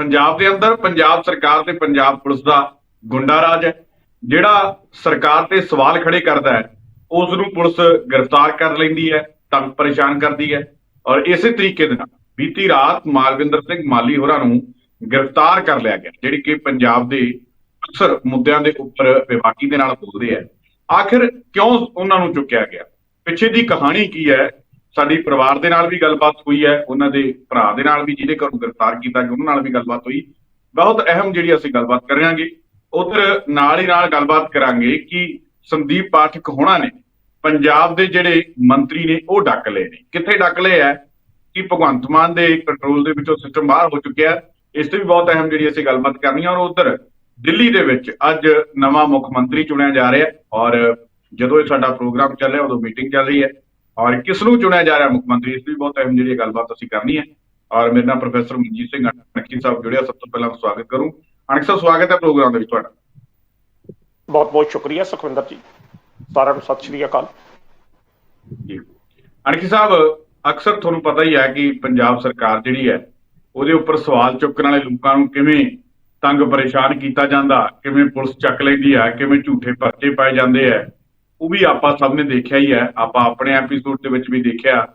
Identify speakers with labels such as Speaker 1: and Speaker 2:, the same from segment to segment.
Speaker 1: ਪੰਜਾਬ ਦੇ ਅੰਦਰ, ਪੰਜਾਬ ਸਰਕਾਰ ਤੇ ਪੰਜਾਬ ਪੁਲਿਸ ਦਾ ਗੁੰਡਾ ਰਾਜ ਹੈ। ਜਿਹੜਾ ਸਰਕਾਰ ਤੇ ਸਵਾਲ ਖੜੇ ਕਰਦਾ ਹੈ ਉਸ ਨੂੰ ਪੁਲਿਸ ਗ੍ਰਿਫਤਾਰ ਕਰ ਲੈਂਦੀ ਹੈ, ਤੰਗ ਪਰੇਸ਼ਾਨ ਕਰਦੀ ਹੈ। ਔਰ ਇਸੇ ਤਰੀਕੇ ਦੇ ਨਾਲ ਬੀਤੀ ਰਾਤ ਮਾਲਵਿੰਦਰ ਸਿੰਘ ਮਾਲੀ ਹੋਰਾਂ ਨੂੰ ਗ੍ਰਿਫਤਾਰ ਕਰ ਲਿਆ ਗਿਆ, ਜਿਹੜੀ ਕਿ ਪੰਜਾਬ ਦੇ ਅਕਸਰ ਮੁੱਦਿਆਂ ਦੇ ਉੱਪਰ ਵਿਵਾਕੀ ਦੇ ਨਾਲ ਬੋਲਦੇ ਆ। ਆਖਿਰ ਕਿਉਂ ਉਹਨਾਂ ਨੂੰ ਚੁੱਕਿਆ ਗਿਆ? ਪਿੱਛੇ ਦੀ ਕਹਾਣੀ ਕੀ ਹੈ? ਸਾਡੀ ਪਰਿਵਾਰ ਦੇ ਨਾਲ ਵੀ ਗੱਲਬਾਤ ਹੋਈ ਹੈ, ਉਹਨਾਂ ਦੇ ਭਰਾ ਦੇ ਨਾਲ ਵੀ, ਜਿਹਦੇ ਘਰੋਂ ਗ੍ਰਿਫਤਾਰ ਕੀਤਾ ਗਿਆ, ਉਹਨਾਂ ਨਾਲ ਵੀ ਗੱਲਬਾਤ ਹੋਈ। ਬਹੁਤ ਅਹਿਮ ਜਿਹੜੀ ਅਸੀਂ ਗੱਲਬਾਤ ਕਰਾਂਗੇ, ਉਧਰ ਨਾਲ ਹੀ ਨਾਲ ਗੱਲਬਾਤ ਕਰਾਂਗੇ ਕਿ ਸੰਦੀਪ ਪਾਠਕ ਹੋਣਾ ਨੇ, ਪੰਜਾਬ ਦੇ ਜਿਹੜੇ ਮੰਤਰੀ ਨੇ, ਉਹ ਡੱਕ ਲਏ ਨੇ। ਕਿੱਥੇ ਡੱਕ ਲਏ ਹੈ? ਕਿ ਭਗਵੰਤ ਮਾਨ ਦੇ ਕੰਟਰੋਲ ਦੇ ਵਿੱਚੋਂ ਸਿਸਟਮ ਬਾਹਰ ਹੋ ਚੁੱਕਿਆ ਇਸ ਤੇ ਵੀ ਬਹੁਤ ਅਹਿਮ ਜਿਹੜੀ ਅਸੀਂ ਗੱਲਬਾਤ ਕਰਨੀ ਹੈ। ਔਰ ਉਧਰ ਦਿੱਲੀ ਦੇ ਵਿੱਚ ਅੱਜ ਨਵਾਂ ਮੁੱਖ ਮੰਤਰੀ ਚੁਣਿਆ ਜਾ ਰਿਹਾ ਔਰ ਜਦੋਂ ਇਹ ਸਾਡਾ ਪ੍ਰੋਗਰਾਮ ਚੱਲ ਰਿਹਾ, ਉਦੋਂ ਮੀਟਿੰਗ ਚੱਲ ਰਹੀ ਹੈ। ਔਰ ਕਿਸ ਨੂੰ ਚੁਣਿਆ ਜਾ ਰਿਹਾ ਮੁੱਖ ਮੰਤਰੀ ਇਸ ਦੀ ਬਹੁਤ ਅਹਿਮ ਜਿਹੜੀ ਗੱਲਬਾਤ ਅਸੀਂ ਕਰਨੀ ਹੈ। ਔਰ ਮੇਰੇ ਨਾਲ ਪ੍ਰੋਫੈਸਰ ਮਨਜੀਤ ਸਿੰਘ ਅਣਖੀ ਸਾਹਿਬ ਜੁੜਿਆ ਸਭ ਤੋਂ ਪਹਿਲਾਂ ਸਵਾਗਤ ਕਰੂੰ। ਅਣਖ ਸਾਹਿਬ ਸਵਾਗਤ ਹੈ ਪ੍ਰੋਗਰਾਮ ਦੇ ਵਿੱਚ ਤੁਹਾਡਾ।
Speaker 2: ਬਹੁਤ ਬਹੁਤ ਸ਼ੁਕਰੀਆ ਸੁਖਵਿੰਦਰ ਜੀ। ਸਾਰਿਆਂ ਨੂੰ ਸਤਿ ਸ਼੍ਰੀ ਅਕਾਲ।
Speaker 1: ਜੀ। ਅਣਖੀ ਸਾਹਿਬ ਅਕਸਰ ਤੁਹਾਨੂੰ ਪਤਾ ਹੀ ਹੈ ਕਿ ਪੰਜਾਬ ਸਰਕਾਰ ਜਿਹੜੀ ਹੈ ਉਹਦੇ ਉੱਪਰ ਸਵਾਲ ਚੁੱਕਣ ਵਾਲੇ ਲੋਕਾਂ ਨੂੰ ਕਿਵੇਂ ਤੰਗ ਪਰੇਸ਼ਾਨ ਕੀਤਾ ਜਾਂਦਾ ਕਿਵੇਂ ਪੁਲਿਸ ਚੱਕ ਲੈਂਦੀ ਹੈ ਕਿਵੇਂ ਝੂਠੇ ਪਰਚੇ ਪਾਏ ਜਾਂਦੇ ਆ ਉਹ ਵੀ ਆਪਾਂ ਸਭ ਨੇ ਦੇਖਿਆ ਹੀ ਹੈ। ਆਪਾਂ ਆਪਣੇ ਐਪੀਸੋਡ ਦੇ ਵਿੱਚ ਵੀ ਦੇਖਿਆ।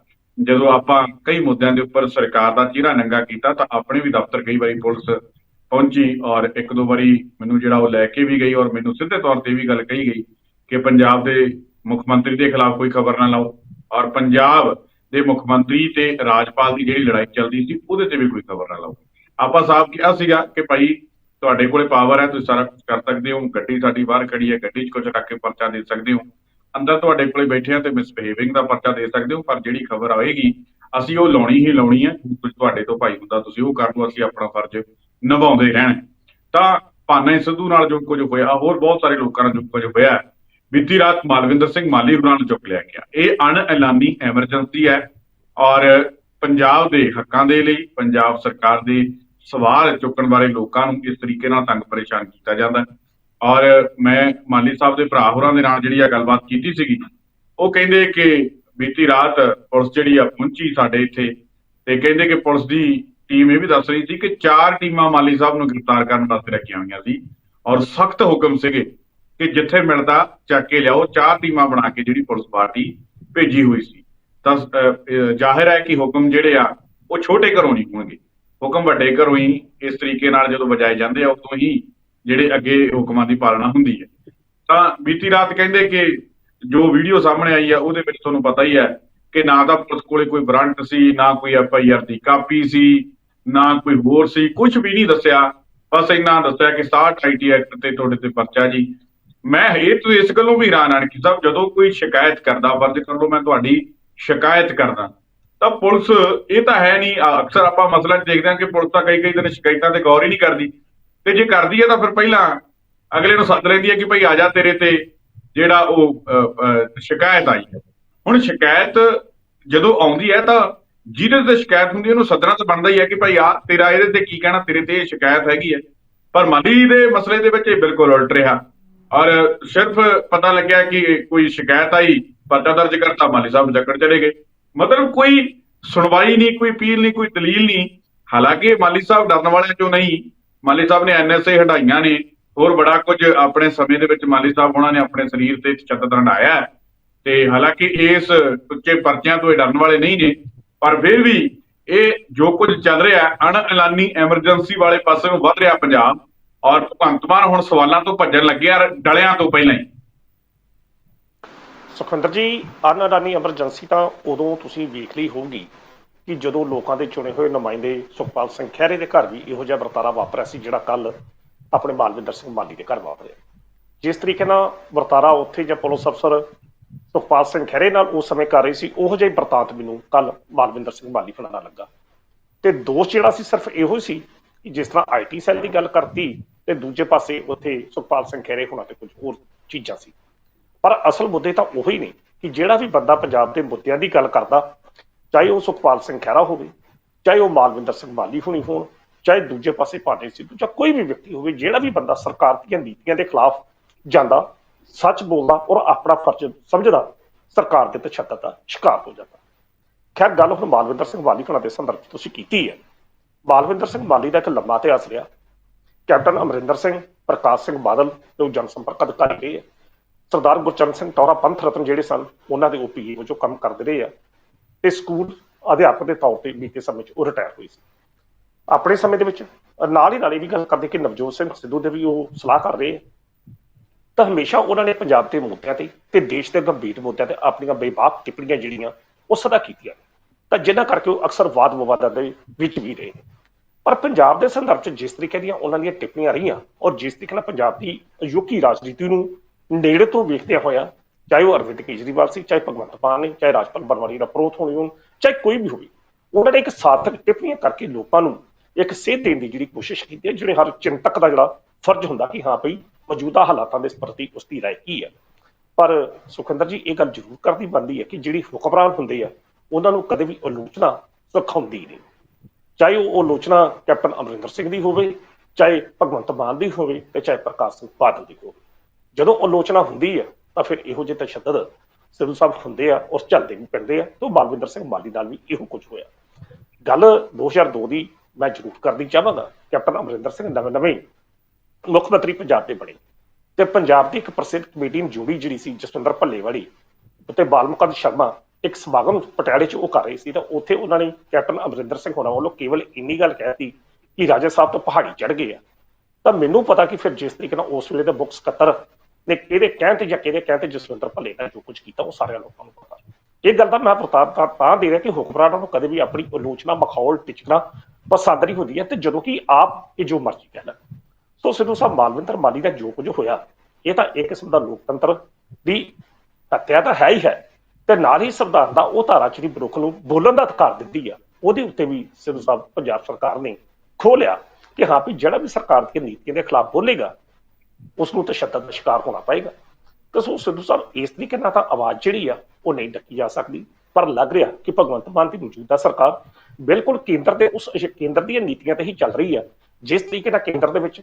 Speaker 1: ਜਦੋਂ ਆਪਾਂ ਕਈ ਮੁੱਦਿਆਂ ਦੇ ਉੱਪਰ ਸਰਕਾਰ ਦਾ ਚਿਹਰਾ ਨੰਗਾ ਕੀਤਾ ਤਾਂ ਆਪਣੇ ਵੀ ਦਫ਼ਤਰ ਕਈ ਵਾਰੀ ਪੁਲਿਸ ਪਹੁੰਚੀ ਔਰ ਇੱਕ ਦੋ ਵਾਰੀ ਮੈਨੂੰ ਜਿਹੜਾ ਉਹ ਲੈ ਕੇ ਵੀ ਗਈ ਔਰ ਮੈਨੂੰ ਸਿੱਧੇ ਤੌਰ ਤੇ ਇਹ ਵੀ ਗੱਲ ਕਹੀ ਗਈ ਕਿ ਪੰਜਾਬ ਦੇ ਮੁੱਖ ਮੰਤਰੀ ਦੇ ਖਿਲਾਫ ਕੋਈ ਖਬਰ ਨਾ ਲਾਓ ਔਰ ਪੰਜਾਬ ਦੇ ਮੁੱਖ ਮੰਤਰੀ ਤੇ ਰਾਜਪਾਲ ਦੀ ਜਿਹੜੀ ਲੜਾਈ ਚੱਲਦੀ ਸੀ ਉਹਦੇ ਤੇ ਵੀ ਕੋਈ ਖਬਰ ਨਾ ਲਾਓ। ਆਪਾਂ ਸਾਫ਼ ਕਿਹਾ ਸੀਗਾ ਕਿ ਭਾਈ ਤੁਹਾਡੇ ਕੋਲੇ ਪਾਵਰ ਹੈ, ਤੁਸੀਂ ਸਾਰਾ ਕੁਝ ਕਰ ਸਕਦੇ ਹੋ। ਗੱਡੀ ਸਾਡੀ ਬਾਹਰ ਖੜੀ ਹੈ, ਗੱਡੀ 'ਚ ਕੁਝ ਰੱਖ ਕੇ ਪਰਚਾ ਦੇ ਸਕਦੇ ਹੋ। ਅੰਦਰ ਤੁਹਾਡੇ ਕੋਲੇ ਬੈਠੇ ਆ ਤੇ ਮਿਸਬਿਹੇਵਿੰਗ ਦਾ ਪਰਚਾ ਦੇ ਸਕਦੇ ਹੋ, ਪਰ ਜਿਹੜੀ ਖਬਰ ਆਏਗੀ ਅਸੀਂ ਉਹ ਲਾਉਣੀ ਹੀ ਲਾਉਣੀ ਹੈ। ਤੁਹਾਡੇ ਤੋਂ ਭਾਈ ਹੁੰਦਾ, ਤੁਸੀਂ ਉਹ ਕਰ ਲਓ, ਅਸੀਂ ਆਪਣਾ ਫਰਜ਼ ਨਿਭਾਉਂਦੇ ਰਹਿਣਾ। ਤਾਂ ਭਾਨਾ ਸਿੱਧੂ ਨਾਲ ਜੋ ਕੁਝ ਹੋਇਆ, ਹੋਰ ਬਹੁਤ ਸਾਰੇ ਲੋਕਾਂ ਨਾਲ ਜੋ ਕੁਝ ਹੋਇਆ, ਬੀਤੀ ਰਾਤ ਮਾਲਵਿੰਦਰ ਸਿੰਘ ਮਾਲੀ ਹੋਰਾਂ ਨੂੰ ਚੁੱਕ ਲਿਆ ਗਿਆ। ਇਹ ਅਣ ਐਲਾਨੀ ਐਮਰਜੈਂਸੀ ਹੈ ਔਰ ਪੰਜਾਬ ਦੇ ਹੱਕਾਂ ਦੇ ਲਈ, ਪੰਜਾਬ ਸਰਕਾਰ ਦੇ ਸਵਾਲ ਚੁੱਕਣ ਵਾਲੇ ਲੋਕਾਂ ਨੂੰ ਇਸ ਤਰੀਕੇ ਨਾਲ ਤੰਗ ਪਰੇਸ਼ਾਨ ਕੀਤਾ ਜਾਂਦਾ ਔਰ ਮੈਂ ਮਾਲੀ ਸਾਹਿਬ ਦੇ ਭਰਾ ਹੋਰਾਂ ਦੇ ਨਾਲ ਜਿਹੜੀ ਆ ਗੱਲਬਾਤ ਕੀਤੀ ਸੀਗੀ, ਉਹ ਕਹਿੰਦੇ ਕਿ ਬੀਤੀ ਰਾਤ ਪੁਲਿਸ ਜਿਹੜੀ ਆ ਪਹੁੰਚੀ ਸਾਡੇ ਇੱਥੇ ਤੇ ਕਹਿੰਦੇ ਕਿ ਪੁਲਿਸ ਦੀ ਟੀਮ ਇਹ ਵੀ ਦੱਸ ਰਹੀ ਸੀ ਕਿ ਚਾਰ ਟੀਮਾਂ ਮਾਲੀ ਸਾਹਿਬ ਨੂੰ ਗ੍ਰਿਫਤਾਰ ਕਰਨ ਵਾਸਤੇ ਰੱਖੀਆਂ ਹੋਈਆਂ ਸੀ ਔਰ ਸਖਤ ਹੁਕਮ ਸੀਗੇ ਕਿ ਜਿੱਥੇ ਮਿਲਦਾ ਚੱਕ ਕੇ ਲਿਆਓ, ਚਾਰ ਟੀਮਾਂ ਬਣਾ ਕੇ ਜਿਹੜੀ ਪੁਲਿਸ ਪਾਰਟੀ ਭੇਜੀ ਹੋਈ ਸੀ। ਤਾਂ ਜ਼ਾਹਿਰ ਹੈ ਕਿ ਹੁਕਮ ਜਿਹੜੇ ਆ ਉਹ ਛੋਟੇ ਘਰੋਂ ਨਹੀਂ ਹੋਣਗੇ। ਹੁਕਮ ਵੱਡੇ ਘਰੋਂ ਹੀ ਇਸ ਤਰੀਕੇ ਨਾਲ ਜਦੋਂ ਵਜਾਏ ਜਾਂਦੇ ਆ, ਉਦੋਂ ਹੀ ਜਿਹੜੇ ਅੱਗੇ ਹੁਕਮਾਂ ਦੀ ਪਾਲਣਾ ਹੁੰਦੀ ਹੈ। ਤਾਂ ਬੀਤੀ ਰਾਤ ਕਹਿੰਦੇ ਕਿ ਜੋ ਵੀਡੀਓ ਸਾਹਮਣੇ ਆਈ ਆ, ਉਹਦੇ ਵਿੱਚ ਤੁਹਾਨੂੰ ਪਤਾ ਹੀ ਹੈ ਕਿ ਨਾ ਤਾਂ ਪੁਲਿਸ ਕੋਲੇ ਕੋਈ ਵਾਰੰਟ ਸੀ, ਨਾ ਕੋਈ ਐਫ ਆਈ ਆਰ ਦੀ ਕਾਪੀ ਸੀ, ਨਾ ਕੋਈ ਹੋਰ ਸੀ ਕੁਝ ਵੀ ਨਹੀਂ ਦੱਸਿਆ। ਬਸ ਇੰਨਾ ਦੱਸਿਆ ਕਿ 60 ਆਈਟੀ ਐਕਟ ਤੇ ਤੁਹਾਡੇ ਤੇ ਪਰਚਾ ਜੀ। ਮੈਂ ਇਹ ਤੋਂ ਇਸ ਗੱਲੋਂ ਵੀ ਹੈਰਾਨ ਹਾਂ ਕਿ ਸਾਹਿਬ ਜਦੋਂ ਕੋਈ ਸ਼ਿਕਾਇਤ ਕਰਦਾ ਫਰਜ਼ ਕਰ ਲਓ, ਮੈਂ ਤੁਹਾਡੀ ਸ਼ਿਕਾਇਤ ਕਰਦਾ। ਤਾਂ ਪੁਲਿਸ ਇਹ ਤਾਂ ਹੈ ਨਹੀਂ ਆ, ਅਕਸਰ ਆਪਾਂ ਮਸਲਾ ਦੇਖਦੇ ਹਾਂ ਕਿ ਪੁਲਿਸ ਤਾਂ ਕਈ ਕਈ ਦਿਨ ਸ਼ਿਕਾਇਤਾਂ ਤੇ ਗੌਰ ਹੀ ਨਹੀਂ ਕਰਦੀ। ਤੇ ਜੇ ਕਰਦੀ ਹੈ ਤਾਂ ਫਿਰ ਪਹਿਲਾਂ ਅਗਲੇ ਨੂੰ ਸੱਦ ਲੈਂਦੀ ਹੈ ਕਿ ਭਾਈ ਆ ਜਾ ਤੇਰੇ ਤੇ ਜਿਹੜਾ ਉਹ ਸ਼ਿਕਾਇਤ ਆਈ ਹੈ। ਹੁਣ ਸ਼ਿਕਾਇਤ ਜਦੋਂ ਆਉਂਦੀ ਹੈ ਤਾਂ ਜਿਹਦੇ ਤੇ ਸ਼ਿਕਾਇਤ ਹੁੰਦੀ ਉਹਨੂੰ ਸੱਦਣਾ ਤਾਂ ਬਣਦਾ ਹੀ ਹੈ ਕਿ ਭਾਈ ਆ ਤੇਰਾ ਇਹਦੇ ਤੇ ਕੀ ਕਹਿਣਾ ਤੇਰੇ ਤੇ ਇਹ ਸ਼ਿਕਾਇਤ ਹੈਗੀ ਹੈ। ਪਰ ਮਾਲੀ ਦੇ ਮਸਲੇ ਦੇ ਵਿੱਚ ਇਹ ਬਿਲਕੁਲ ਉਲਟ ਰਿਹਾ। ਔਰ ਸਿਰਫ ਪਤਾ ਲੱਗਿਆ ਕਿ ਕੋਈ ਸ਼ਿਕਾਇਤ ਆਈ ਪਰਚਾ ਦਰਜ ਕਰਤਾ ਮਾਲੀ ਸਾਹਿਬ ਜਕੜ ਚਲੇ ਗਏ। ਮਤਲਬ ਕੋਈ ਸੁਣਵਾਈ ਨਹੀਂ, ਕੋਈ ਅਪੀਲ ਨਹੀਂ, ਕੋਈ ਦਲੀਲ ਨਹੀਂ। ਹਾਲਾਂਕਿ ਮਾਲੀ ਸਾਹਿਬ ਡਰਨ ਵਾਲਿਆਂ ਚੋਂ ਨਹੀਂ, ਮਾਲੀ ਸਾਹਿਬ ਨੇ ਐਨਐਸਏ ਹਟਾਈਆਂ ਨੇ, ਹੋਰ ਬੜਾ ਕੁਝ ਆਪਣੇ ਸਮੇਂ ਦੇ ਵਿੱਚ ਮਾਲੀ ਸਾਹਿਬ ਉਹਨਾਂ ਨੇ ਆਪਣੇ ਸਰੀਰ ਤੇ ਤਸ਼ੱਦਦ ਹੰਡਾਇਆ ਤੇ ਹਾਲਾਂਕਿ ਇਸ ਉੱਚੇ ਪਰਚਿਆਂ ਤੋਂ ਇਹ ਡਰਨ ਵਾਲੇ ਨਹੀਂ ਨੇ, ਪਰ ਫਿਰ ਵੀ ਇਹ ਜੋ ਕੁਝ ਚੱਲ ਰਿਹਾ ਹੈ ਅਣ ਐਲਾਨੀ ਐਮਰਜੈਂਸੀ ਵਾਲੇ ਪਾਸੇ ਨੂੰ ਵੱਧ ਰਿਹਾ ਪੰਜਾਬ, ਔਰ ਭਗਵੰਤ ਮਾਨ ਹੁਣ ਸਵਾਲਾਂ ਤੋਂ ਭੱਜਣ ਲੱਗਿਆ, ਡਲਿਆਂ ਤੋਂ ਪਹਿਲਾਂ ਹੀ।
Speaker 2: ਸੁਖਵਿੰਦਰ ਜੀ ਅਨਅਡਾਨੀ ਐਮਰਜੈਂਸੀ ਤਾਂ ਉਦੋਂ ਤੁਸੀਂ ਵੇਖ ਲਈ ਹੋਊਗੀ ਕਿ ਜਦੋਂ ਲੋਕਾਂ ਦੇ ਚੁਣੇ ਹੋਏ ਨੁਮਾਇੰਦੇ ਸੁਖਪਾਲ ਸਿੰਘ ਖਹਿਰੇ ਦੇ ਘਰ ਵੀ ਇਹੋ ਜਿਹਾ ਵਰਤਾਰਾ ਵਾਪਰਿਆ ਸੀ ਜਿਹੜਾ ਕੱਲ ਆਪਣੇ ਮਾਲਵਿੰਦਰ ਸਿੰਘ ਮਾਲੀ ਦੇ ਘਰ ਵਾਪਰਿਆ। ਜਿਸ ਤਰੀਕੇ ਨਾਲ ਵਰਤਾਰਾ ਉੱਥੇ ਜਾਂ ਪੁਲਿਸ ਅਫਸਰ ਸੁਖਪਾਲ ਸਿੰਘ ਖਹਿਰੇ ਨਾਲ ਉਸ ਸਮੇਂ ਕਰ ਰਹੀ ਸੀ, ਉਹੋ ਜਿਹਾ ਹੀ ਵਰਤਾਂਤ ਮੈਨੂੰ ਕੱਲ ਮਾਲਵਿੰਦਰ ਸਿੰਘ ਮਾਲੀ ਫੜਾਣਾ ਲੱਗਾ। ਤੇ ਦੋਸ਼ ਜਿਹੜਾ ਸੀ ਸਿਰਫ ਇਹੋ ਹੀ ਸੀ ਕਿ ਜਿਸ ਤਰ੍ਹਾਂ ਆਈਟੀ ਸੈੱਲ ਦੀ ਗੱਲ ਕਰਤੀ ਤੇ ਦੂਜੇ ਪਾਸੇ ਉੱਥੇ ਸੁਖਪਾਲ ਸਿੰਘ ਖਹਿਰੇ ਹੋਣਾ ਤੇ ਕੁਝ ਹੋਰ ਚੀਜ਼ਾਂ ਸੀ। ਪਰ ਅਸਲ ਮੁੱਦੇ ਤਾਂ ਉਹੀ ਨੇ ਕਿ ਜਿਹੜਾ ਵੀ ਬੰਦਾ ਪੰਜਾਬ ਦੇ ਮੁੱਦਿਆਂ ਦੀ ਗੱਲ ਕਰਦਾ, ਚਾਹੇ ਉਹ ਸੁਖਪਾਲ ਸਿੰਘ ਖਹਿਰਾ ਹੋਵੇ, ਚਾਹੇ ਉਹ ਮਾਲਵਿੰਦਰ ਸਿੰਘ ਮਾਲੀ ਹੋਣੀ ਹੋਣ, ਚਾਹੇ ਦੂਜੇ ਪਾਸੇ ਭਾਟੇ ਸਿੱਧੂ ਜਾਂ ਕੋਈ ਵੀ ਵਿਅਕਤੀ ਹੋਵੇ, ਜਿਹੜਾ ਵੀ ਬੰਦਾ ਸਰਕਾਰ ਦੀਆਂ ਨੀਤੀਆਂ ਦੇ ਖਿਲਾਫ ਜਾਂਦਾ, ਸੱਚ ਬੋਲਦਾ ਔਰ ਆਪਣਾ ਫਰਜ਼ ਸਮਝਦਾ, ਸਰਕਾਰ ਦੇ ਤਸ਼ੱਦਦ ਦਾ ਸ਼ਿਕਾਰ ਹੋ ਜਾਂਦਾ। ਖੈਰ, ਗੱਲ ਹੁਣ ਮਾਲਵਿੰਦਰ ਸਿੰਘ ਮਾਲੀ ਹੋਣਾ ਦੇ ਸੰਦਰਭ ਤੁਸੀਂ ਕੀਤੀ ਹੈ। ਮਾਲਵਿੰਦਰ ਸਿੰਘ ਮਾਲੀ ਦਾ ਇੱਕ ਲੰਮਾ ਇਤਿਹਾਸ ਰਿਹਾ। ਕੈਪਟਨ ਅਮਰਿੰਦਰ ਸਿੰਘ, ਪ੍ਰਕਾਸ਼ ਸਿੰਘ ਬਾਦਲ ਜੋ ਜਨ ਸੰਪਰਕ ਅਧਿਕਾਰੀ ਰਹੇ ਆ ਸਰਦਾਰ ਗੁਰਚਰਨ ਸਿੰਘ ਟੌਰਾ ਪੰਥ ਰਤਨ ਜਿਹੜੇ ਸਨ, ਉਹਨਾਂ ਦੇ ਓਪੀਏ ਵਜੋਂ ਕੰਮ ਕਰਦੇ ਰਹੇ ਆ ਤੇ ਸਕੂਲ ਅਧਿਆਪਕ ਦੇ ਤੌਰ ਤੇ ਬੀਤੇ ਸਮੇਂ 'ਚ ਉਹ ਰਿਟਾਇਰ ਹੋਏ ਸੀ। ਆਪਣੇ ਸਮੇਂ ਦੇ ਵਿੱਚ ਨਾਲ ਹੀ ਨਾਲ ਇਹ ਵੀ ਗੱਲ ਕਰਦੇ ਕਿ ਨਵਜੋਤ ਸਿੰਘ ਸਿੱਧੂ ਦੇ ਵੀ ਉਹ ਸਲਾਹ ਕਰ ਰਹੇ ਆ। ਤਾਂ ਹਮੇਸ਼ਾ ਉਹਨਾਂ ਨੇ ਪੰਜਾਬ ਦੇ ਮੁੱਦਿਆਂ ਤੇ ਤੇ ਦੇਸ਼ ਦੇ ਗੰਭੀਰ ਮੁੱਦਿਆਂ ਤੇ ਆਪਣੀਆਂ ਬੇਬਾਕ ਟਿੱਪਣੀਆਂ ਜਿਹੜੀਆਂ ਉਹ ਸਦਾ ਕੀਤੀਆਂ ਤਾਂ ਜਿਨ੍ਹਾਂ ਕਰਕੇ ਉਹ ਅਕਸਰ ਵਾਦ ਵਿਵਾਦਾਂ ਦੇ ਵਿੱਚ ਵੀ ਰਹੇ ਪਰ ਪੰਜਾਬ ਦੇ ਸੰਦਰਭ 'ਚ ਜਿਸ ਤਰੀਕੇ ਦੀਆਂ ਉਹਨਾਂ ਦੀਆਂ ਟਿੱਪਣੀਆਂ ਰਹੀਆਂ ਔਰ ਜਿਸ ਤਰੀਕੇ ਨਾਲ ਪੰਜਾਬ ਦੀ ਅਜੋਕੀ ਰਾਜਨੀਤੀ ਨੂੰ ਨੇੜੇ ਤੋਂ ਵੇਖਦਿਆਂ ਹੋਇਆ, ਚਾਹੇ ਉਹ ਅਰਵਿੰਦ ਕੇਜਰੀਵਾਲ ਸੀ, ਚਾਹੇ ਭਗਵੰਤ ਮਾਨ ਨੇ, ਚਾਹੇ ਰਾਜਪਾਲ ਬਨਵਾਰੀ ਦਾ ਪ੍ਰੋਥ ਹੋਣੀ ਹੋਣ, ਚਾਹੇ ਕੋਈ ਵੀ ਹੋਵੇ, ਉਹਨਾਂ ਨੇ ਇੱਕ ਸਾਰਥਕ ਟਿੱਪਣੀਆਂ ਕਰਕੇ ਲੋਕਾਂ ਨੂੰ ਇੱਕ ਸੇਧ ਦੇਣ ਦੀ ਜਿਹੜੀ ਕੋਸ਼ਿਸ਼ ਕੀਤੀ ਹੈ ਜਿਹੜੇ ਹਰ ਚਿੰਤਕ ਦਾ ਜਿਹੜਾ ਫਰਜ਼ ਹੁੰਦਾ ਕਿ ਹਾਂ ਭਈ ਮੌਜੂਦਾ ਹਾਲਾਤਾਂ ਦੇ ਪ੍ਰਤੀ ਉਸ ਦੀ ਰਾਏ ਕੀ ਹੈ। ਪਰ ਸੁਖਿੰਦਰ ਜੀ, ਇਹ ਗੱਲ ਜ਼ਰੂਰ ਕਰਦੀ ਬਣਦੀ ਹੈ ਕਿ ਜਿਹੜੀ ਹੁਕਮਰਾਨ ਹੁੰਦੇ ਆ, ਉਹਨਾਂ ਨੂੰ ਕਦੇ ਵੀ ਆਲੋਚਨਾ ਸਿਖਾਉਂਦੀ ਨਹੀਂ। ਚਾਹੇ ਉਹ ਆਲੋਚਨਾ ਕੈਪਟਨ ਅਮਰਿੰਦਰ ਸਿੰਘ ਦੀ ਹੋਵੇ, ਚਾਹੇ ਭਗਵੰਤ ਮਾਨ ਦੀ ਹੋਵੇ ਤੇ ਚਾਹੇ ਪ੍ਰਕਾਸ਼ ਸਿੰਘ ਬਾਦਲ ਦੀ ਹੋਵੇ। ਜਦੋਂ ਆਲੋਚਨਾ ਹੁੰਦੀ ਹੈ ਤਾਂ ਫਿਰ ਇਹੋ ਜਿਹੇ ਤਸ਼ੱਦਦ ਸਿੱਧੂ ਸਾਹਿਬ ਹੁੰਦੇ ਆ, ਉਸ ਝੱਲਦੇ ਵੀ ਪੈਂਦੇ ਆ, ਤੋਂ ਬਲਵਿੰਦਰ ਸਿੰਘ ਮਾਲੀ ਨਾਲ ਵੀ ਇਹੋ ਕੁਝ ਹੋਇਆ। ਗੱਲ 2002 ਦੀ ਮੈਂ ਜ਼ਰੂਰ ਕਰਨੀ ਚਾਹਾਂਗਾ। ਕੈਪਟਨ ਅਮਰਿੰਦਰ ਸਿੰਘ ਨਵੇਂ ਨਵੇਂ ਮੁੱਖ ਮੰਤਰੀ ਪੰਜਾਬ ਦੇ ਬਣੇ। ਤੇ ਪੰਜਾਬ ਦੀ ਇੱਕ ਪ੍ਰਸਿੱਧ ਕਮੇਟੀ ਜੁੜੀ ਜਿਹੜੀ ਸੀ ਜਸਵਿੰਦਰ ਭੱਲੇ ਭੱਲੇਵਾਲੀ ਤੇ ਬਾਲਮੁਕੰਦ ਸ਼ਰਮਾ ਇੱਕ ਸਮਾਗਮ ਪਟਿਆਲੇ 'ਚ ਉਹ ਕਰ ਰਹੇ ਸੀ, ਤਾਂ ਉੱਥੇ ਉਹਨਾਂ ਨੇ ਕੈਪਟਨ ਅਮਰਿੰਦਰ ਸਿੰਘ ਹੋਣਾ ਵੱਲੋਂ ਕੇਵਲ ਇੰਨੀ ਗੱਲ ਕਹਿਤੀ ਕਿ ਰਾਜਾ ਸਾਹਿਬ ਤੋਂ ਪਹਾੜੀ ਚੜ ਗਏ ਆ। ਤਾਂ ਮੈਨੂੰ ਪਤਾ ਕਿ ਫਿਰ ਜਿਸ ਤਰੀਕੇ ਨਾਲ ਉਸ ਵੇਲੇ ਦੇ ਬੁੱਕ ਸਕੱਤਰ ਨੇ ਕਿਹਦੇ ਕਹਿਣ ਤੇ ਜਾਂ ਕਿਹਦੇ ਕਹਿਣ ਤੇ ਜਸਵਿੰਦਰ ਭੱਲੇ ਦਾ ਜੋ ਕੁਝ ਕੀਤਾ, ਉਹ ਸਾਰਿਆਂ ਲੋਕਾਂ ਨੂੰ ਪਤਾ। ਇਹ ਗੱਲ ਦਾ ਮੈਂ ਪ੍ਰਤਾਪ ਤਾਂ ਤਾਂ ਦੇ ਰਿਹਾ ਕਿ ਹੁਕਮਰਾਨਾਂ ਨੂੰ ਕਦੇ ਵੀ ਆਪਣੀ ਆਲੋਚਨਾ ਮਖੌਲ ਟਿਚਣਾ ਪਸੰਦ ਨਹੀਂ ਹੁੰਦੀ ਹੈ ਤੇ ਜਦੋਂ ਕਿ ਆਪ ਇਹ ਜੋ ਮਰਜ਼ੀ ਕਹਿ ਲੈਣ। ਸੋ ਸਿੱਧੂ ਸਾਹਿਬ, ਮਾਲਵਿੰਦਰ ਮਾਲੀ ਦਾ ਜੋ ਕੁਝ ਹੋਇਆ, ਇਹ ਤਾਂ ਇੱਕ ਕਿਸਮ ਦਾ ਲੋਕਤੰਤਰ ਦੀ ਹੱਤਿਆ ਤਾਂ ਹੈ ਹੀ ਹੈ ਤੇ ਨਾਲ ਹੀ ਸੰਵਿਧਾਨ ਦਾ ਉਹ ਧਾਰਾ ਜਿਹੜੀ ਮਨੁੱਖ ਨੂੰ ਬੋਲਣ ਦਾ ਅਧਿਕਾਰ ਦਿੰਦੀ ਆ, ਉਹਦੇ ਉੱਤੇ ਵੀ ਸਿੱਧੂ ਸਾਹਿਬ, ਪੰਜਾਬ ਸਰਕਾਰ ਨੇ ਖੋਲਿਆ ਕਿ ਹਾਂ ਵੀ ਜਿਹੜਾ ਵੀ ਸਰਕਾਰ ਦੀਆਂ ਨੀਤੀਆਂ ਦੇ ਖਿਲਾਫ ਬੋਲੇਗਾ ਉਸ ਨੂੰ ਤਸ਼ੱਦਦ ਦਾ ਸ਼ਿਕਾਰ ਹੋਣਾ ਪਏਗਾ। ਤੇ ਸੋ ਸਿੱਧੂ ਸਾਹਿਬ, ਇਸ ਤਰੀਕੇ ਨਾਲ ਤਾਂ ਆਵਾਜ਼ ਜਿਹੜੀ ਆ, ਉਹ ਨਹੀਂ ਡੱਕੀ ਜਾ ਸਕਦੀ। ਪਰ ਲੱਗ ਰਿਹਾ ਕਿ ਭਗਵੰਤ ਮਾਨ ਦੀ ਮੌਜੂਦਾ ਸਰਕਾਰ ਬਿਲਕੁਲ ਕੇਂਦਰ ਦੇ ਉਸ ਕੇਂਦਰ ਦੀਆਂ ਨੀਤੀਆਂ ਤੇ ਹੀ ਚੱਲ ਰਹੀ ਹੈ ਜਿਸ ਤਰੀਕੇ ਨਾਲ ਕੇਂਦਰ ਦੇ ਵਿੱਚ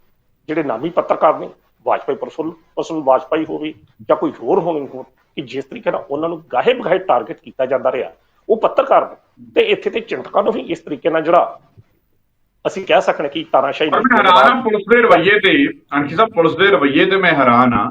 Speaker 2: ਜਿਹੜੇ ਨਾਮੀ ਪੱਤਰਕਾਰ ਨੇ, ਵਾਜਪਾਈ ਪ੍ਰਫੁੱਲ ਪ੍ਰਸੁੱਲ ਵਾਜਪਾਈ ਹੋਵੇ ਜਾਂ ਕੋਈ ਹੋਰ ਹੋਣੀ ਹੋਣ, ਕਿ ਜਿਸ ਤਰੀਕੇ ਨਾਲ ਉਹਨਾਂ ਨੂੰ ਗਾਹੇ ਬਗਾਹੇ ਟਾਰਗੇਟ ਕੀਤਾ ਜਾਂਦਾ ਰਿਹਾ, ਉਹ ਪੱਤਰਕਾਰ ਨੇ। ਤੇ ਇੱਥੇ ਤੇ ਚਿੰਤਕਾਂ ਨੂੰ ਵੀ ਇਸ ਤਰੀਕੇ ਨਾਲ ਜਿਹੜਾ ਅਸੀਂ ਕਹਿ ਸਕਦੇ ਕਿ ਤਾਨਾਸ਼ਾਹੀ
Speaker 1: ਮੈਂ ਹੈਰਾਨ ਆ ਪੁਲਿਸ ਦੇ ਰਵੱਈਏ ਤੇ ਅੰਕੀ ਸਾਹਿਬ ਪੁਲਿਸ ਦੇ ਰਵੱਈਏ ਤੇ ਮੈਂ ਹੈਰਾਨ ਆ